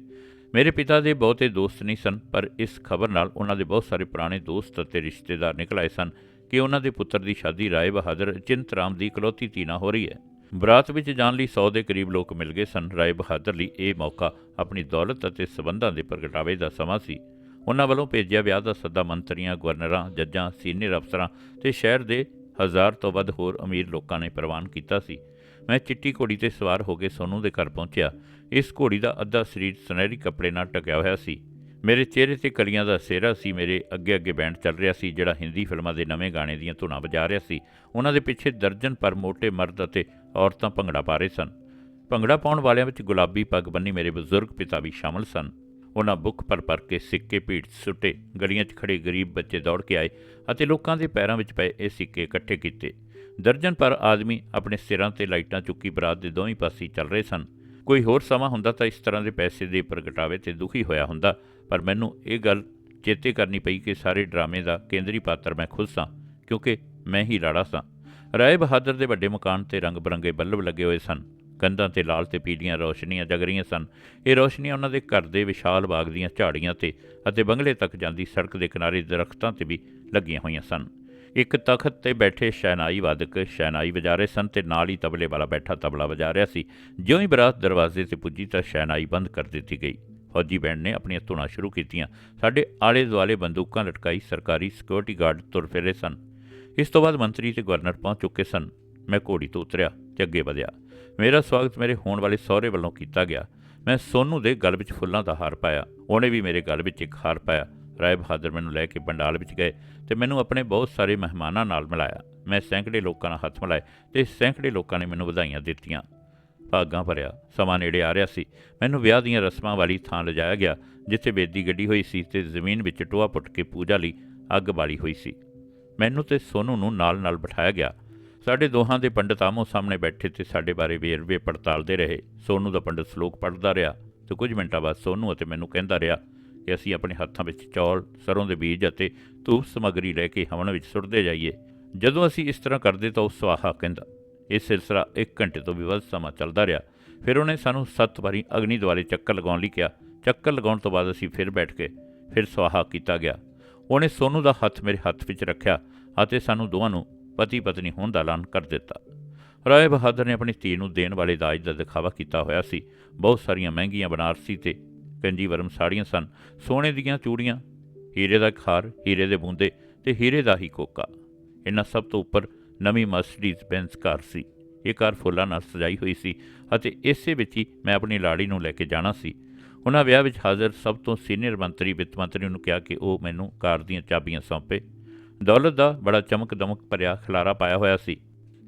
ਮੇਰੇ ਪਿਤਾ ਦੇ ਬਹੁਤੇ ਦੋਸਤ ਨਹੀਂ ਸਨ, ਪਰ ਇਸ ਖਬਰ ਨਾਲ ਉਹਨਾਂ ਦੇ ਬਹੁਤ ਸਾਰੇ ਪੁਰਾਣੇ ਦੋਸਤ ਅਤੇ ਰਿਸ਼ਤੇਦਾਰ ਨਿਕਲ ਆਏ ਸਨ ਕਿ ਉਹਨਾਂ ਦੇ ਪੁੱਤਰ ਦੀ ਸ਼ਾਦੀ ਰਾਏ ਬਹਾਦਰ ਚਿੰਤਰਾਮ ਦੀ ਇਕਲੌਤੀ ਧੀ ਨਾਲ ਹੋ ਰਹੀ ਹੈ। ਬਰਾਤ ਵਿੱਚ ਜਾਣ ਲਈ 100 ਦੇ ਕਰੀਬ ਲੋਕ ਮਿਲ ਗਏ ਸਨ। ਰਾਏ ਬਹਾਦਰ ਲਈ ਇਹ ਮੌਕਾ ਆਪਣੀ ਦੌਲਤ ਅਤੇ ਸਬੰਧਾਂ ਦੇ ਪ੍ਰਗਟਾਵੇ ਦਾ ਸਮਾਂ ਸੀ। ਉਹਨਾਂ ਵੱਲੋਂ ਭੇਜਿਆ ਵਿਆਹ ਦਾ ਸੱਦਾ ਮੰਤਰੀਆਂ, ਗਵਰਨਰਾਂ, ਜੱਜਾਂ, ਸੀਨੀਅਰ ਅਫਸਰਾਂ ਤੇ ਸ਼ਹਿਰ ਦੇ ਹਜ਼ਾਰ ਤੋਂ ਵੱਧ ਹੋਰ ਅਮੀਰ ਲੋਕਾਂ ਨੇ ਪ੍ਰਵਾਨ ਕੀਤਾ ਸੀ। ਮੈਂ ਚਿੱਟੀ ਘੋੜੀ ਤੇ ਸਵਾਰ ਹੋ ਕੇ ਸੋਨੂ ਦੇ ਘਰ ਪਹੁੰਚਿਆ। ਇਸ ਘੋੜੀ ਦਾ ਅੱਧਾ ਸਰੀਰ ਸੁਨਹਿਰੀ ਕੱਪੜੇ ਨਾਲ ਢਕਿਆ ਹੋਇਆ ਸੀ। ਮੇਰੇ ਚਿਹਰੇ ਤੇ ਕਲੀਆਂ ਦਾ ਸਿਹਰਾ ਸੀ। ਮੇਰੇ ਅੱਗੇ ਅੱਗੇ ਬੈਂਡ ਚੱਲ ਰਿਹਾ ਸੀ, ਜਿਹੜਾ ਹਿੰਦੀ ਫਿਲਮਾਂ ਦੇ ਨਵੇਂ ਗਾਣੇ ਦੀਆਂ ਧੁਨਾਂ ਵਜਾ ਰਿਹਾ ਸੀ। ਉਹਨਾਂ ਦੇ ਪਿੱਛੇ ਦਰਜਨ ਪਰ ਮੋٹے ਮਰਦ ਅਤੇ ਔਰਤਾਂ ਭੰਗੜਾ ਪਾ ਰਹੇ ਸਨ। ਭੰਗੜਾ ਪਾਉਣ ਵਾਲਿਆਂ ਵਿੱਚ ਗੁਲਾਬੀ ਪੱਗ ਬੰਨੀ ਮੇਰੇ ਬਜ਼ੁਰਗ ਪਿਤਾ ਵੀ ਸ਼ਾਮਲ ਸਨ। ਉਹਨਾਂ ਬੁੱਕ ਪਰ ਪਰ ਕੇ ਸਿੱਕੇ ਭੀੜ ਸੁੱਟੇ, ਗਲੀਆਂ 'ਚ ਖੜੇ ਗਰੀਬ ਬੱਚੇ ਦੌੜ ਕੇ ਆਏ ਅਤੇ ਲੋਕਾਂ ਦੇ ਪੈਰਾਂ ਵਿੱਚ ਪਏ ਇਹ ਸਿੱਕੇ ਇਕੱਠੇ ਕੀਤੇ। ਦਰਜਨ ਪਰ ਆਦਮੀ ਆਪਣੇ ਸਿਰਾਂ ਤੇ ਲਾਈਟਾਂ ਚੁੱਕੀ ਬਰਾਤ ਦੇ ਦੋਵੇਂ ਪਾਸੇ ਚੱਲ ਰਹੇ ਸਨ। ਕੋਈ ਹੋਰ ਸਮਾਂ ਹੁੰਦਾ ਤਾਂ ਇਸ ਤਰ੍ਹਾਂ ਦੇ ਪੈਸੇ ਦੇ ਪ੍ਰਗਟਾਵੇ ਤੇ ਦੁਖੀ ਹੋਇਆ ਹੁੰਦਾ, ਪਰ ਮੈਨੂੰ ਇਹ ਗੱਲ ਚੇਤੇ ਕਰਨੀ ਪਈ ਕਿ ਸਾਰੇ ਡਰਾਮੇ ਦਾ ਕੇਂਦਰੀ ਪਾਤਰ ਮੈਂ ਖੁਦ ਸਾਂ, ਕਿਉਂਕਿ ਮੈਂ ਹੀ ਰਾੜਾ ਸਾਂ। ਰਾਏ ਬਹਾਦਰ ਦੇ ਵੱਡੇ ਮਕਾਨ ਤੇ ਰੰਗ ਬਰੰਗੇ ਬੱਲਬ ਲੱਗੇ ਹੋਏ ਸਨ। ਕੰਧਾਂ ਤੇ ਲਾਲ ਤੇ ਪੀਲੀਆਂ ਰੌਸ਼ਨੀਆਂ ਜਗ ਰਹੀਆਂ ਸਨ। ਇਹ ਰੌਸ਼ਨੀਆਂ ਉਹਨਾਂ ਦੇ ਘਰ ਦੇ ਵਿਸ਼ਾਲ ਬਾਗ ਦੀਆਂ ਝਾੜੀਆਂ ਤੇ ਅਤੇ ਬੰਗਲੇ ਤੱਕ ਜਾਂਦੀ ਸੜਕ ਦੇ ਕਿਨਾਰੇ ਦਰਖਤਾਂ ਤੇ ਵੀ ਲੱਗੀਆਂ ਹੋਈਆਂ ਸਨ। ਇੱਕ ਤਖਤ ਤੇ ਬੈਠੇ ਸ਼ਹਿਨਾਈ ਵਾਦਕ ਸ਼ਹਿਨਾਈ ਵਜਾ ਰਹੇ ਸਨ ਤੇ ਨਾਲ ਹੀ ਤਬਲੇ ਵਾਲਾ ਬੈਠਾ ਤਬਲਾ ਵਜਾ ਰਿਹਾ ਸੀ। ਜਿਉਂ ਹੀ ਬਰਾਤ ਦਰਵਾਜ਼ੇ ਤੇ ਪੁੱਜੀ ਤਾਂ ਸ਼ਹਿਨਾਈ ਬੰਦ ਕਰ ਦਿੱਤੀ ਗਈ। ਫੌਜੀ ਬੈਂਡ ਨੇ ਆਪਣੀਆਂ ਧੁਨਾਂ ਸ਼ੁਰੂ ਕੀਤੀਆਂ। ਸਾਡੇ ਆਲੇ ਦੁਆਲੇ ਬੰਦੂਕਾਂ ਲਟਕਾਈ ਸਰਕਾਰੀ ਸਿਕਿਉਰਿਟੀ ਗਾਰਡ ਤੁਰ ਫਿਰੇ ਸਨ। ਇਸ ਤੋਂ ਬਾਅਦ ਮੰਤਰੀ ਤੇ ਗਵਰਨਰ ਪਹੁੰਚ ਚੁੱਕੇ ਸਨ। ਮੈਂ ਘੋੜੀ ਤੋਂ ਉਤਰਿਆ ਤੇ ਅੱਗੇ ਵਧਿਆ। ਮੇਰਾ ਸਵਾਗਤ ਮੇਰੇ ਹੋਣ ਵਾਲੇ ਸਹੁਰੇ ਵੱਲੋਂ ਕੀਤਾ ਗਿਆ। ਮੈਂ ਸੋਨੂ ਦੇ ਗਲ ਵਿੱਚ ਫੁੱਲਾਂ ਦਾ ਹਾਰ ਪਾਇਆ। ਉਹਨੇ ਵੀ ਮੇਰੇ ਗਲ ਵਿੱਚ ਇੱਕ ਹਾਰ ਪਾਇਆ। ਰਾਏ ਬਹਾਦਰ ਮੈਨੂੰ ਲੈ ਕੇ ਪੰਡਾਲ ਵਿੱਚ ਗਏ ਤੇ ਮੈਨੂੰ ਆਪਣੇ ਬਹੁਤ ਸਾਰੇ ਮਹਿਮਾਨਾਂ ਨਾਲ ਮਿਲਾਇਆ। ਮੈਂ ਸੈਂਕੜੇ ਲੋਕਾਂ ਨਾਲ ਹੱਥ ਮਿਲਾਏ ਤੇ ਸੈਂਕੜੇ ਲੋਕਾਂ ਨੇ ਮੈਨੂੰ ਵਧਾਈਆਂ ਦਿੱਤੀਆਂ। ਭਾਗਾਂ ਭਰਿਆ। ਸਮਾਂ ਨੇੜੇ ਆ ਰਿਹਾ ਸੀ। ਮੈਨੂੰ ਵਿਆਹ ਦੀਆਂ ਰਸਮਾਂ ਵਾਲੀ ਥਾਂ ਲਿਜਾਇਆ ਗਿਆ, ਜਿੱਥੇ ਬੇਦੀ ਗੱਡੀ ਹੋਈ ਸੀ ਤੇ ਜ਼ਮੀਨ ਵਿੱਚ ਟੋਆ ਪੁੱਟ ਕੇ ਪੂਜਾ ਲਈ ਅੱਗ ਬਾਲੀ ਹੋਈ ਸੀ। ਮੈਨੂੰ ਤੇ ਸੋਨੂ ਨੂੰ ਨਾਲ-ਨਾਲ ਬਿਠਾਇਆ ਗਿਆ। ਸਾਡੇ ਦੋਹਾਂ ਦੇ ਪੰਡਤ ਆਮੋ ਸਾਹਮਣੇ ਬੈਠੇ ਤੇ ਸਾਡੇ ਬਾਰੇ ਵੇਰਵੇ ਪੜਤਾਲਦੇ ਰਹੇ। ਸੋਨੂ ਦਾ ਪੰਡਤ ਸ਼ਲੋਕ ਪੜ੍ਹਦਾ ਰਿਹਾ ਤੇ ਕੁਝ ਮਿੰਟਾਂ ਬਾਅਦ ਸੋਨੂ ਅਤੇ ਮੈਨੂੰ ਕਹਿੰਦਾ ਰਿਹਾ ਕਿ ਅਸੀਂ ਆਪਣੇ ਹੱਥਾਂ ਵਿੱਚ ਚੌਲ, ਸਰੋਂ ਦੇ ਬੀਜ ਅਤੇ ਧੂਪ ਸਮੱਗਰੀ ਲੈ ਕੇ ਹਵਨ ਵਿੱਚ ਸੁੱਟਦੇ ਜਾਈਏ। ਜਦੋਂ ਅਸੀਂ ਇਸ ਤਰ੍ਹਾਂ ਕਰਦੇ ਤਾਂ ਉਹ ਸਵਾਹਾ ਕਹਿੰਦਾ। ਇਹ ਸਿਲਸਿਲਾ 1 ਘੰਟੇ ਤੋਂ ਵੀ ਵੱਧ ਸਮਾਂ ਚੱਲਦਾ ਰਿਹਾ। ਫਿਰ ਉਹਨੇ ਸਾਨੂੰ ਸੱਤ ਵਾਰੀ ਅਗਨੀ ਦੁਆਲੇ ਚੱਕਰ ਲਗਾਉਣ ਲਈ ਕਿਹਾ। ਚੱਕਰ ਲਗਾਉਣ ਤੋਂ ਬਾਅਦ ਅਸੀਂ ਫਿਰ ਬੈਠ ਕੇ ਫਿਰ ਸਵਾਹਾ ਕੀਤਾ ਗਿਆ। ਉਹਨੇ ਸੋਨੂ ਦਾ ਹੱਥ ਮੇਰੇ ਹੱਥ ਵਿੱਚ ਰੱਖਿਆ ਅਤੇ ਸਾਨੂੰ ਦੋਵਾਂ ਨੂੰ ਪਤੀ ਪਤਨੀ ਹੋਣ ਦਾ ਐਲਾਨ ਕਰ ਦਿੱਤਾ। ਰਾਏ ਬਹਾਦਰ ਨੇ ਆਪਣੀ ਧੀ ਨੂੰ ਦੇਣ ਵਾਲੇ ਦਾਜ ਦਾ ਦਿਖਾਵਾ ਕੀਤਾ ਹੋਇਆ ਸੀ। ਬਹੁਤ ਸਾਰੀਆਂ ਮਹਿੰਗੀਆਂ ਬਨਾਰਸੀ ਤੇ ਕੰਜੀਵਰਮ ਸਾੜੀਆਂ ਸਨ। ਸੋਨੇ ਦੀਆਂ ਚੂੜੀਆਂ, ਹੀਰੇ ਦਾ ਖਾਰ, ਹੀਰੇ ਦੇ ਬੂੰਦੇ ਤੇ ਹੀਰੇ ਦਾ ਹੀ ਕੋਕਾ। ਇਹਨਾਂ ਸਭ ਤੋਂ ਉੱਪਰ ਨਵੀਂ ਮਰਸੀਡੀਜ਼ ਬੈਂਸ ਕਾਰ ਸੀ। ਇਹ ਕਾਰ ਫੁੱਲਾਂ ਨਾਲ ਸਜਾਈ ਹੋਈ ਸੀ ਅਤੇ ਇਸੇ ਵਿੱਚ ਹੀ ਮੈਂ ਆਪਣੀ ਲਾੜੀ ਨੂੰ ਲੈ ਕੇ ਜਾਣਾ ਸੀ। ਉਹਨਾਂ ਵਿਆਹ ਵਿੱਚ ਹਾਜ਼ਰ ਸਭ ਤੋਂ ਸੀਨੀਅਰ ਮੰਤਰੀ, ਵਿੱਤ ਮੰਤਰੀ ਨੂੰ ਕਿਹਾ ਕਿ ਉਹ ਮੈਨੂੰ ਕਾਰ ਦੀਆਂ ਚਾਬੀਆਂ ਸੌਂਪੇ। ਦੌਲਤ ਦਾ ਬੜਾ ਚਮਕ ਦਮਕ ਭਰਿਆ ਖਲਾਰਾ ਪਾਇਆ ਹੋਇਆ ਸੀ।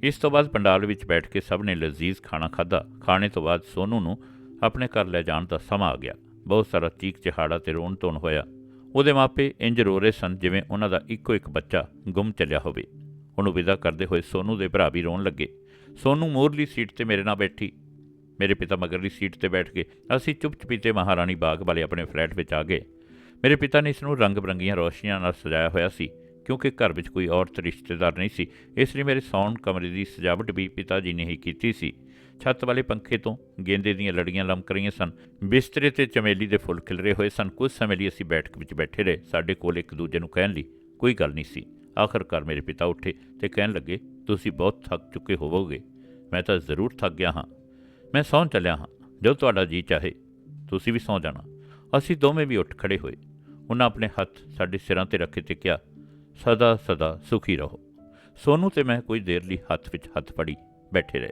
ਇਸ ਤੋਂ ਬਾਅਦ ਪੰਡਾਲ ਵਿੱਚ ਬੈਠ ਕੇ ਸਭ ਨੇ ਲਜ਼ੀਜ਼ ਖਾਣਾ ਖਾਧਾ। ਖਾਣੇ ਤੋਂ ਬਾਅਦ ਸੋਨੂ ਨੂੰ ਆਪਣੇ ਘਰ ਲੈ ਜਾਣ ਦਾ ਸਮਾਂ ਆ ਗਿਆ। ਬਹੁਤ ਸਾਰਾ ਚੀਕ ਚਿਹਾੜਾ ਤੇ ਰੋਣ ਧੋਣ ਹੋਇਆ। ਉਹਦੇ ਮਾਪੇ ਇੰਜ ਰੋ ਰਹੇ ਸਨ ਜਿਵੇਂ ਉਹਨਾਂ ਦਾ ਇੱਕੋ ਇੱਕ ਬੱਚਾ ਗੁੰਮ ਚੱਲਿਆ ਹੋਵੇ। ਉਹਨੂੰ ਵਿਦਾ ਕਰਦੇ ਹੋਏ ਸੋਨੂ ਦੇ ਭਰਾ ਵੀ ਰੋਣ ਲੱਗੇ। ਸੋਨੂ ਮੋਰਲੀ ਸੀਟ ਤੇ ਮੇਰੇ ਨਾਲ ਬੈਠੀ। ਮੇਰੇ ਪਿਤਾ ਮਗਰਲੀ ਸੀਟ ਤੇ ਬੈਠ ਕੇ ਅਸੀਂ ਚੁੱਪ-ਚਪੀਤੇ ਮਹਾਰਾਣੀ ਬਾਗ ਵਾਲੇ ਆਪਣੇ ਫਲੈਟ ਵਿੱਚ ਆ ਗਏ। ਮੇਰੇ ਪਿਤਾ ਨੇ ਇਸ ਨੂੰ ਰੰਗ-ਬਰੰਗੀਆਂ ਰੋਸ਼ਨੀਆਂ ਨਾਲ ਸਜਾਇਆ ਹੋਇਆ ਸੀ, ਕਿਉਂਕਿ ਘਰ ਵਿੱਚ ਕੋਈ ਔਰਤ ਰਿਸ਼ਤੇਦਾਰ ਨਹੀਂ ਸੀ। ਇਸ ਲਈ ਮੇਰੇ ਸੌਣ ਕਮਰੇ ਦੀ ਸਜਾਵਟ ਵੀ ਪਿਤਾ ਜੀ ਨੇ ਹੀ ਕੀਤੀ ਸੀ। ਛੱਤ ਵਾਲੇ ਪੰਖੇ ਤੋਂ ਗੇਂਦੇ ਦੀਆਂ ਲੜੀਆਂ ਲਮਕ ਰਹੀਆਂ ਸਨ। ਬਿਸਤਰੇ ਤੇ ਚਮੇਲੀ ਦੇ ਫੁੱਲ ਖਿਲਰੇ ਹੋਏ ਸਨ। ਕੁਝ ਸਮੇਂ ਲਈ ਅਸੀਂ ਬੈਠਕ ਵਿੱਚ ਬੈਠੇ ਰਹੇ। ਸਾਡੇ ਕੋਲ ਇੱਕ ਦੂਜੇ ਨੂੰ ਕਹਿਣ ਲਈ ਕੋਈ ਗੱਲ ਨਹੀਂ ਸੀ। ਆਖਰਕਾਰ ਮੇਰੇ ਪਿਤਾ ਉੱਠੇ ਤੇ ਕਹਿਣ ਲੱਗੇ, ਤੁਸੀਂ ਬਹੁਤ ਥੱਕ ਚੁੱਕੇ ਹੋਵੋਗੇ। ਮੈਂ ਤਾਂ ਜ਼ਰੂਰ ਥੱਕ ਗਿਆ ਹਾਂ। ਮੈਂ ਸੌਂ ਚੱਲਿਆ ਹਾਂ, ਜਦੋਂ ਤੁਹਾਡਾ ਜੀ ਚਾਹੇ, ਤੁਸੀਂ ਵੀ ਸੌਂ ਜਾਣਾ। ਅਸੀਂ ਦੋਵੇਂ ਵੀ ਉੱਠ ਖੜੇ ਹੋਏ। ਉਹਨਾਂ ਆਪਣੇ ਹੱਥ ਸਾਡੇ ਸਿਰਾਂ ਤੇ ਰੱਖੇ ਤੇ ਕਿਹਾ, ਸਦਾ ਸਦਾ ਸੁਖੀ ਰਹੋ। ਸੋਨੂੰ ਤੇ ਮੈਂ ਕੁਝ ਦੇਰ ਲਈ ਹੱਥ ਵਿੱਚ ਹੱਥ ਫੜੀ ਬੈਠੇ ਰਹੇ।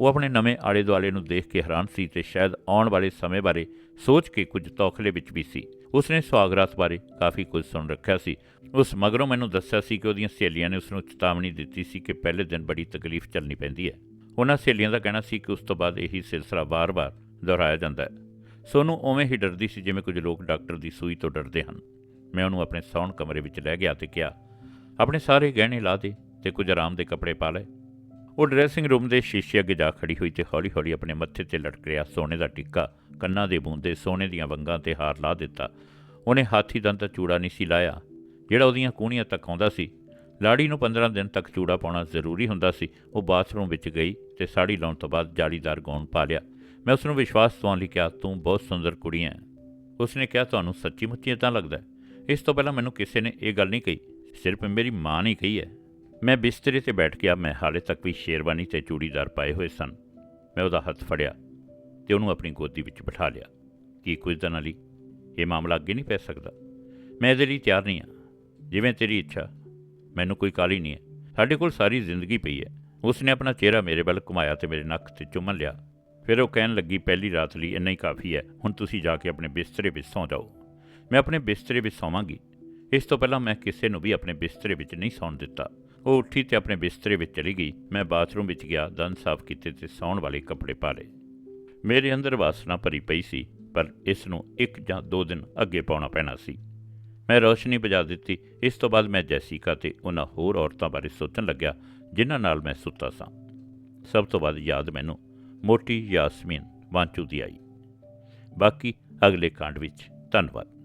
ਉਹ ਆਪਣੇ ਨਵੇਂ ਆਲੇ ਦੁਆਲੇ ਨੂੰ ਦੇਖ ਕੇ ਹੈਰਾਨ ਸੀ ਤੇ ਸ਼ਾਇਦ ਆਉਣ ਵਾਲੇ ਸਮੇਂ ਬਾਰੇ ਸੋਚ ਕੇ ਕੁਝ ਤੌਖਲੇ ਵਿੱਚ ਵੀ ਸੀ। ਉਸਨੇ ਸੁਹਾਗਰਾਤ ਬਾਰੇ ਕਾਫੀ ਕੁਝ ਸੁਣ ਰੱਖਿਆ ਸੀ। ਉਸ ਮਗਰੋਂ ਮੈਨੂੰ ਦੱਸਿਆ ਸੀ ਕਿ ਉਹਦੀਆਂ ਸਹੇਲੀਆਂ ਨੇ ਉਸ ਨੂੰ ਚੇਤਾਵਨੀ ਦਿੱਤੀ ਸੀ ਕਿ ਪਹਿਲੇ ਦਿਨ ਬੜੀ ਤਕਲੀਫ ਚੱਲਣੀ ਪੈਂਦੀ ਹੈ। ਉਹਨਾਂ ਸਹੇਲੀਆਂ ਦਾ ਕਹਿਣਾ ਸੀ ਕਿ ਉਸ ਤੋਂ ਬਾਅਦ ਇਹੀ ਸਿਲਸਿਲਾ ਵਾਰ-ਵਾਰ ਦੁਹਰਾਇਆ ਜਾਂਦਾ ਹੈ। ਸੋਨੂੰ ਉਵੇਂ ਹੀ ਡਰਦੀ ਸੀ ਜਿਵੇਂ ਕੁਝ ਲੋਕ ਡਾਕਟਰ ਦੀ ਸੂਈ ਤੋਂ ਡਰਦੇ ਹਨ। ਮੈਂ ਉਹਨੂੰ ਆਪਣੇ ਸੌਣ ਕਮਰੇ ਵਿੱਚ ਲੈ ਗਿਆ ਤੇ ਕਿਹਾ, ਆਪਣੇ ਸਾਰੇ ਗਹਿਣੇ ਲਾ ਦੇ ਤੇ ਕੁਝ ਆਰਾਮ ਦੇ ਕੱਪੜੇ ਪਾ ਲੈ। ਉਹ ਡਰੈਸਿੰਗ ਰੂਮ ਦੇ ਸ਼ੀਸ਼ੇ ਅੱਗੇ ਜਾ ਖੜੀ ਹੋਈ ਤੇ ਹੌਲੀ-ਹੌਲੀ ਆਪਣੇ ਮੱਥੇ ਤੇ ਲਟਕ ਰਿਹਾ ਸੋਨੇ ਦਾ ਟਿੱਕਾ, ਕੰਨਾਂ ਦੇ ਬੂੰਦੇ, ਸੋਨੇ ਦੀਆਂ ਵੰਗਾਂ ਤੇ ਹਾਰ ਲਾ ਦਿੱਤਾ। ਉਹਨੇ ਹਾਥੀ ਦੰਦ ਦਾ ਚੂੜਾ ਨਹੀਂ ਸੀ ਲਾਇਆ, ਜਿਹੜਾ ਉਹਦੀਆਂ ਕੂਣੀਆਂ ਤੱਕ ਆਉਂਦਾ ਸੀ। ਲਾੜੀ ਨੂੰ 15 ਦਿਨ ਤੱਕ ਚੂੜਾ ਪਾਉਣਾ ਜ਼ਰੂਰੀ ਹੁੰਦਾ ਸੀ। ਉਹ ਬਾਥਰੂਮ ਵਿੱਚ ਗਈ। ਤੇ ਸਾੜੀ ਲਾਉਣ ਤੋਂ ਬਾਅਦ ਜਾਲੀਦਾਰ ਗਾਉਣ ਪਾ ਲਿਆ। ਮੈਂ ਉਸ ਨੂੰ ਵਿਸ਼ਵਾਸ ਦਿਵਾਉਣ ਲਈ ਕਿਹਾ, ਤੂੰ ਬਹੁਤ ਸੁੰਦਰ ਕੁੜੀ ਹੈ ਉਸਨੇ ਕਿਹਾ, ਤੁਹਾਨੂੰ ਸੱਚੀ ਮੁੱਚੀ ਤਾਂ ਲੱਗਦਾ ਇਸ ਤੋਂ ਪਹਿਲਾਂ ਮੈਨੂੰ ਕਿਸੇ ਨੇ ਇਹ ਗੱਲ ਨਹੀਂ ਕਹੀ, ਸਿਰਫ ਮੇਰੀ ਮਾਂ ਨੇ ਕਹੀ ਹੈ। ਮੈਂ ਬਿਸਤਰੇ ਤੇ ਬੈਠ ਗਿਆ ਮੈਂ ਹਾਲੇ ਤੱਕ ਵੀ ਸ਼ੇਰਵਾਨੀ ਤੇ ਚੂੜੀਦਾਰ ਪਾਏ ਹੋਏ ਸਨ। ਮੈਂ ਉਹਦਾ ਹੱਥ ਫੜਿਆ ਤੇ ਉਹਨੂੰ ਆਪਣੀ ਗੋਦੀ ਵਿੱਚ ਬਿਠਾ ਲਿਆ। ਕੀ ਕੁਝ ਦਿਨਾਂ ਲਈ? ਇਹ ਮਾਮਲਾ ਅੱਗੇ ਨਹੀਂ ਪੈ ਸਕਦਾ। ਮੈਂ ਇਹਦੇ ਲਈ ਤਿਆਰ ਨਹੀਂ ਹਾਂ। ਜਿਵੇਂ ਤੇਰੀ ਇੱਛਾ। ਮੈਨੂੰ ਕੋਈ ਕਾਲੀ ਨਹੀਂ ਹੈ। ਸਾਡੇ ਕੋਲ ਸਾਰੀ ਜ਼ਿੰਦਗੀ ਪਈ ਹੈ। ਉਸਨੇ ਆਪਣਾ ਚਿਹਰਾ ਮੇਰੇ ਵੱਲ ਘੁਮਾਇਆ ਤੇ ਮੇਰੇ ਨੱਕ ਤੇ ਚੁੰਮਣ ਲਿਆ। ਫਿਰ ਉਹ ਕਹਿਣ ਲੱਗੀ, ਪਹਿਲੀ ਰਾਤ ਲਈ ਇੰਨਾ ਹੀ ਕਾਫੀ ਹੈ, ਹੁਣ ਤੁਸੀਂ ਜਾ ਕੇ ਆਪਣੇ ਬਿਸਤਰੇ ਵਿੱਚ ਸੌਂ ਜਾਓ। ਮੈਂ ਆਪਣੇ ਬਿਸਤਰੇ ਵਿੱਚ ਸੌਵਾਂਗੀ। ਇਸ ਤੋਂ ਪਹਿਲਾਂ ਮੈਂ ਕਿਸੇ ਨੂੰ ਵੀ ਆਪਣੇ ਬਿਸਤਰੇ ਵਿੱਚ ਨਹੀਂ ਸੌਣ ਦਿੱਤਾ। ਉਹ ਉੱਠੀ ਤੇ ਆਪਣੇ ਬਿਸਤਰੇ ਵਿੱਚ ਚਲੀ ਗਈ। ਮੈਂ ਬਾਥਰੂਮ ਵਿੱਚ ਗਿਆ, ਦੰਦ ਸਾਫ਼ ਕੀਤੇ ਤੇ ਸੌਣ ਵਾਲੇ ਕੱਪੜੇ ਪਾ ਲਏ ਮੇਰੇ ਅੰਦਰ ਵਾਸਨਾ ਭਰੀ ਪਈ ਸੀ, ਪਰ ਇਸ ਨੂੰ ਇੱਕ ਜਾਂ ਦੋ ਦਿਨ ਅੱਗੇ ਪਾਉਣਾ ਪੈਣਾ ਸੀ। ਮੈਂ ਰੋਸ਼ਨੀ ਬੁਝਾ ਦਿੱਤੀ। ਇਸ ਤੋਂ ਬਾਅਦ ਮੈਂ ਜੈਸਿਕਾ ਤੇ ਉਹਨਾਂ ਹੋਰ ਔਰਤਾਂ ਬਾਰੇ ਸੋਚਣ ਲੱਗਿਆ। ਜਿਨ੍ਹਾਂ ਨਾਲ ਮੈਂ ਸੁੱਤਾ ਸਾਂ। ਸਭ ਤੋਂ ਵੱਧ ਯਾਦ ਮੈਨੂੰ ਮੋਟੀ ਯਾਸਮੀਨ ਵਾਂਚੂ ਦੀ ਆਈ। ਬਾਕੀ ਅਗਲੇ ਕਾਂਡ ਵਿੱਚ ਧੰਨਵਾਦ।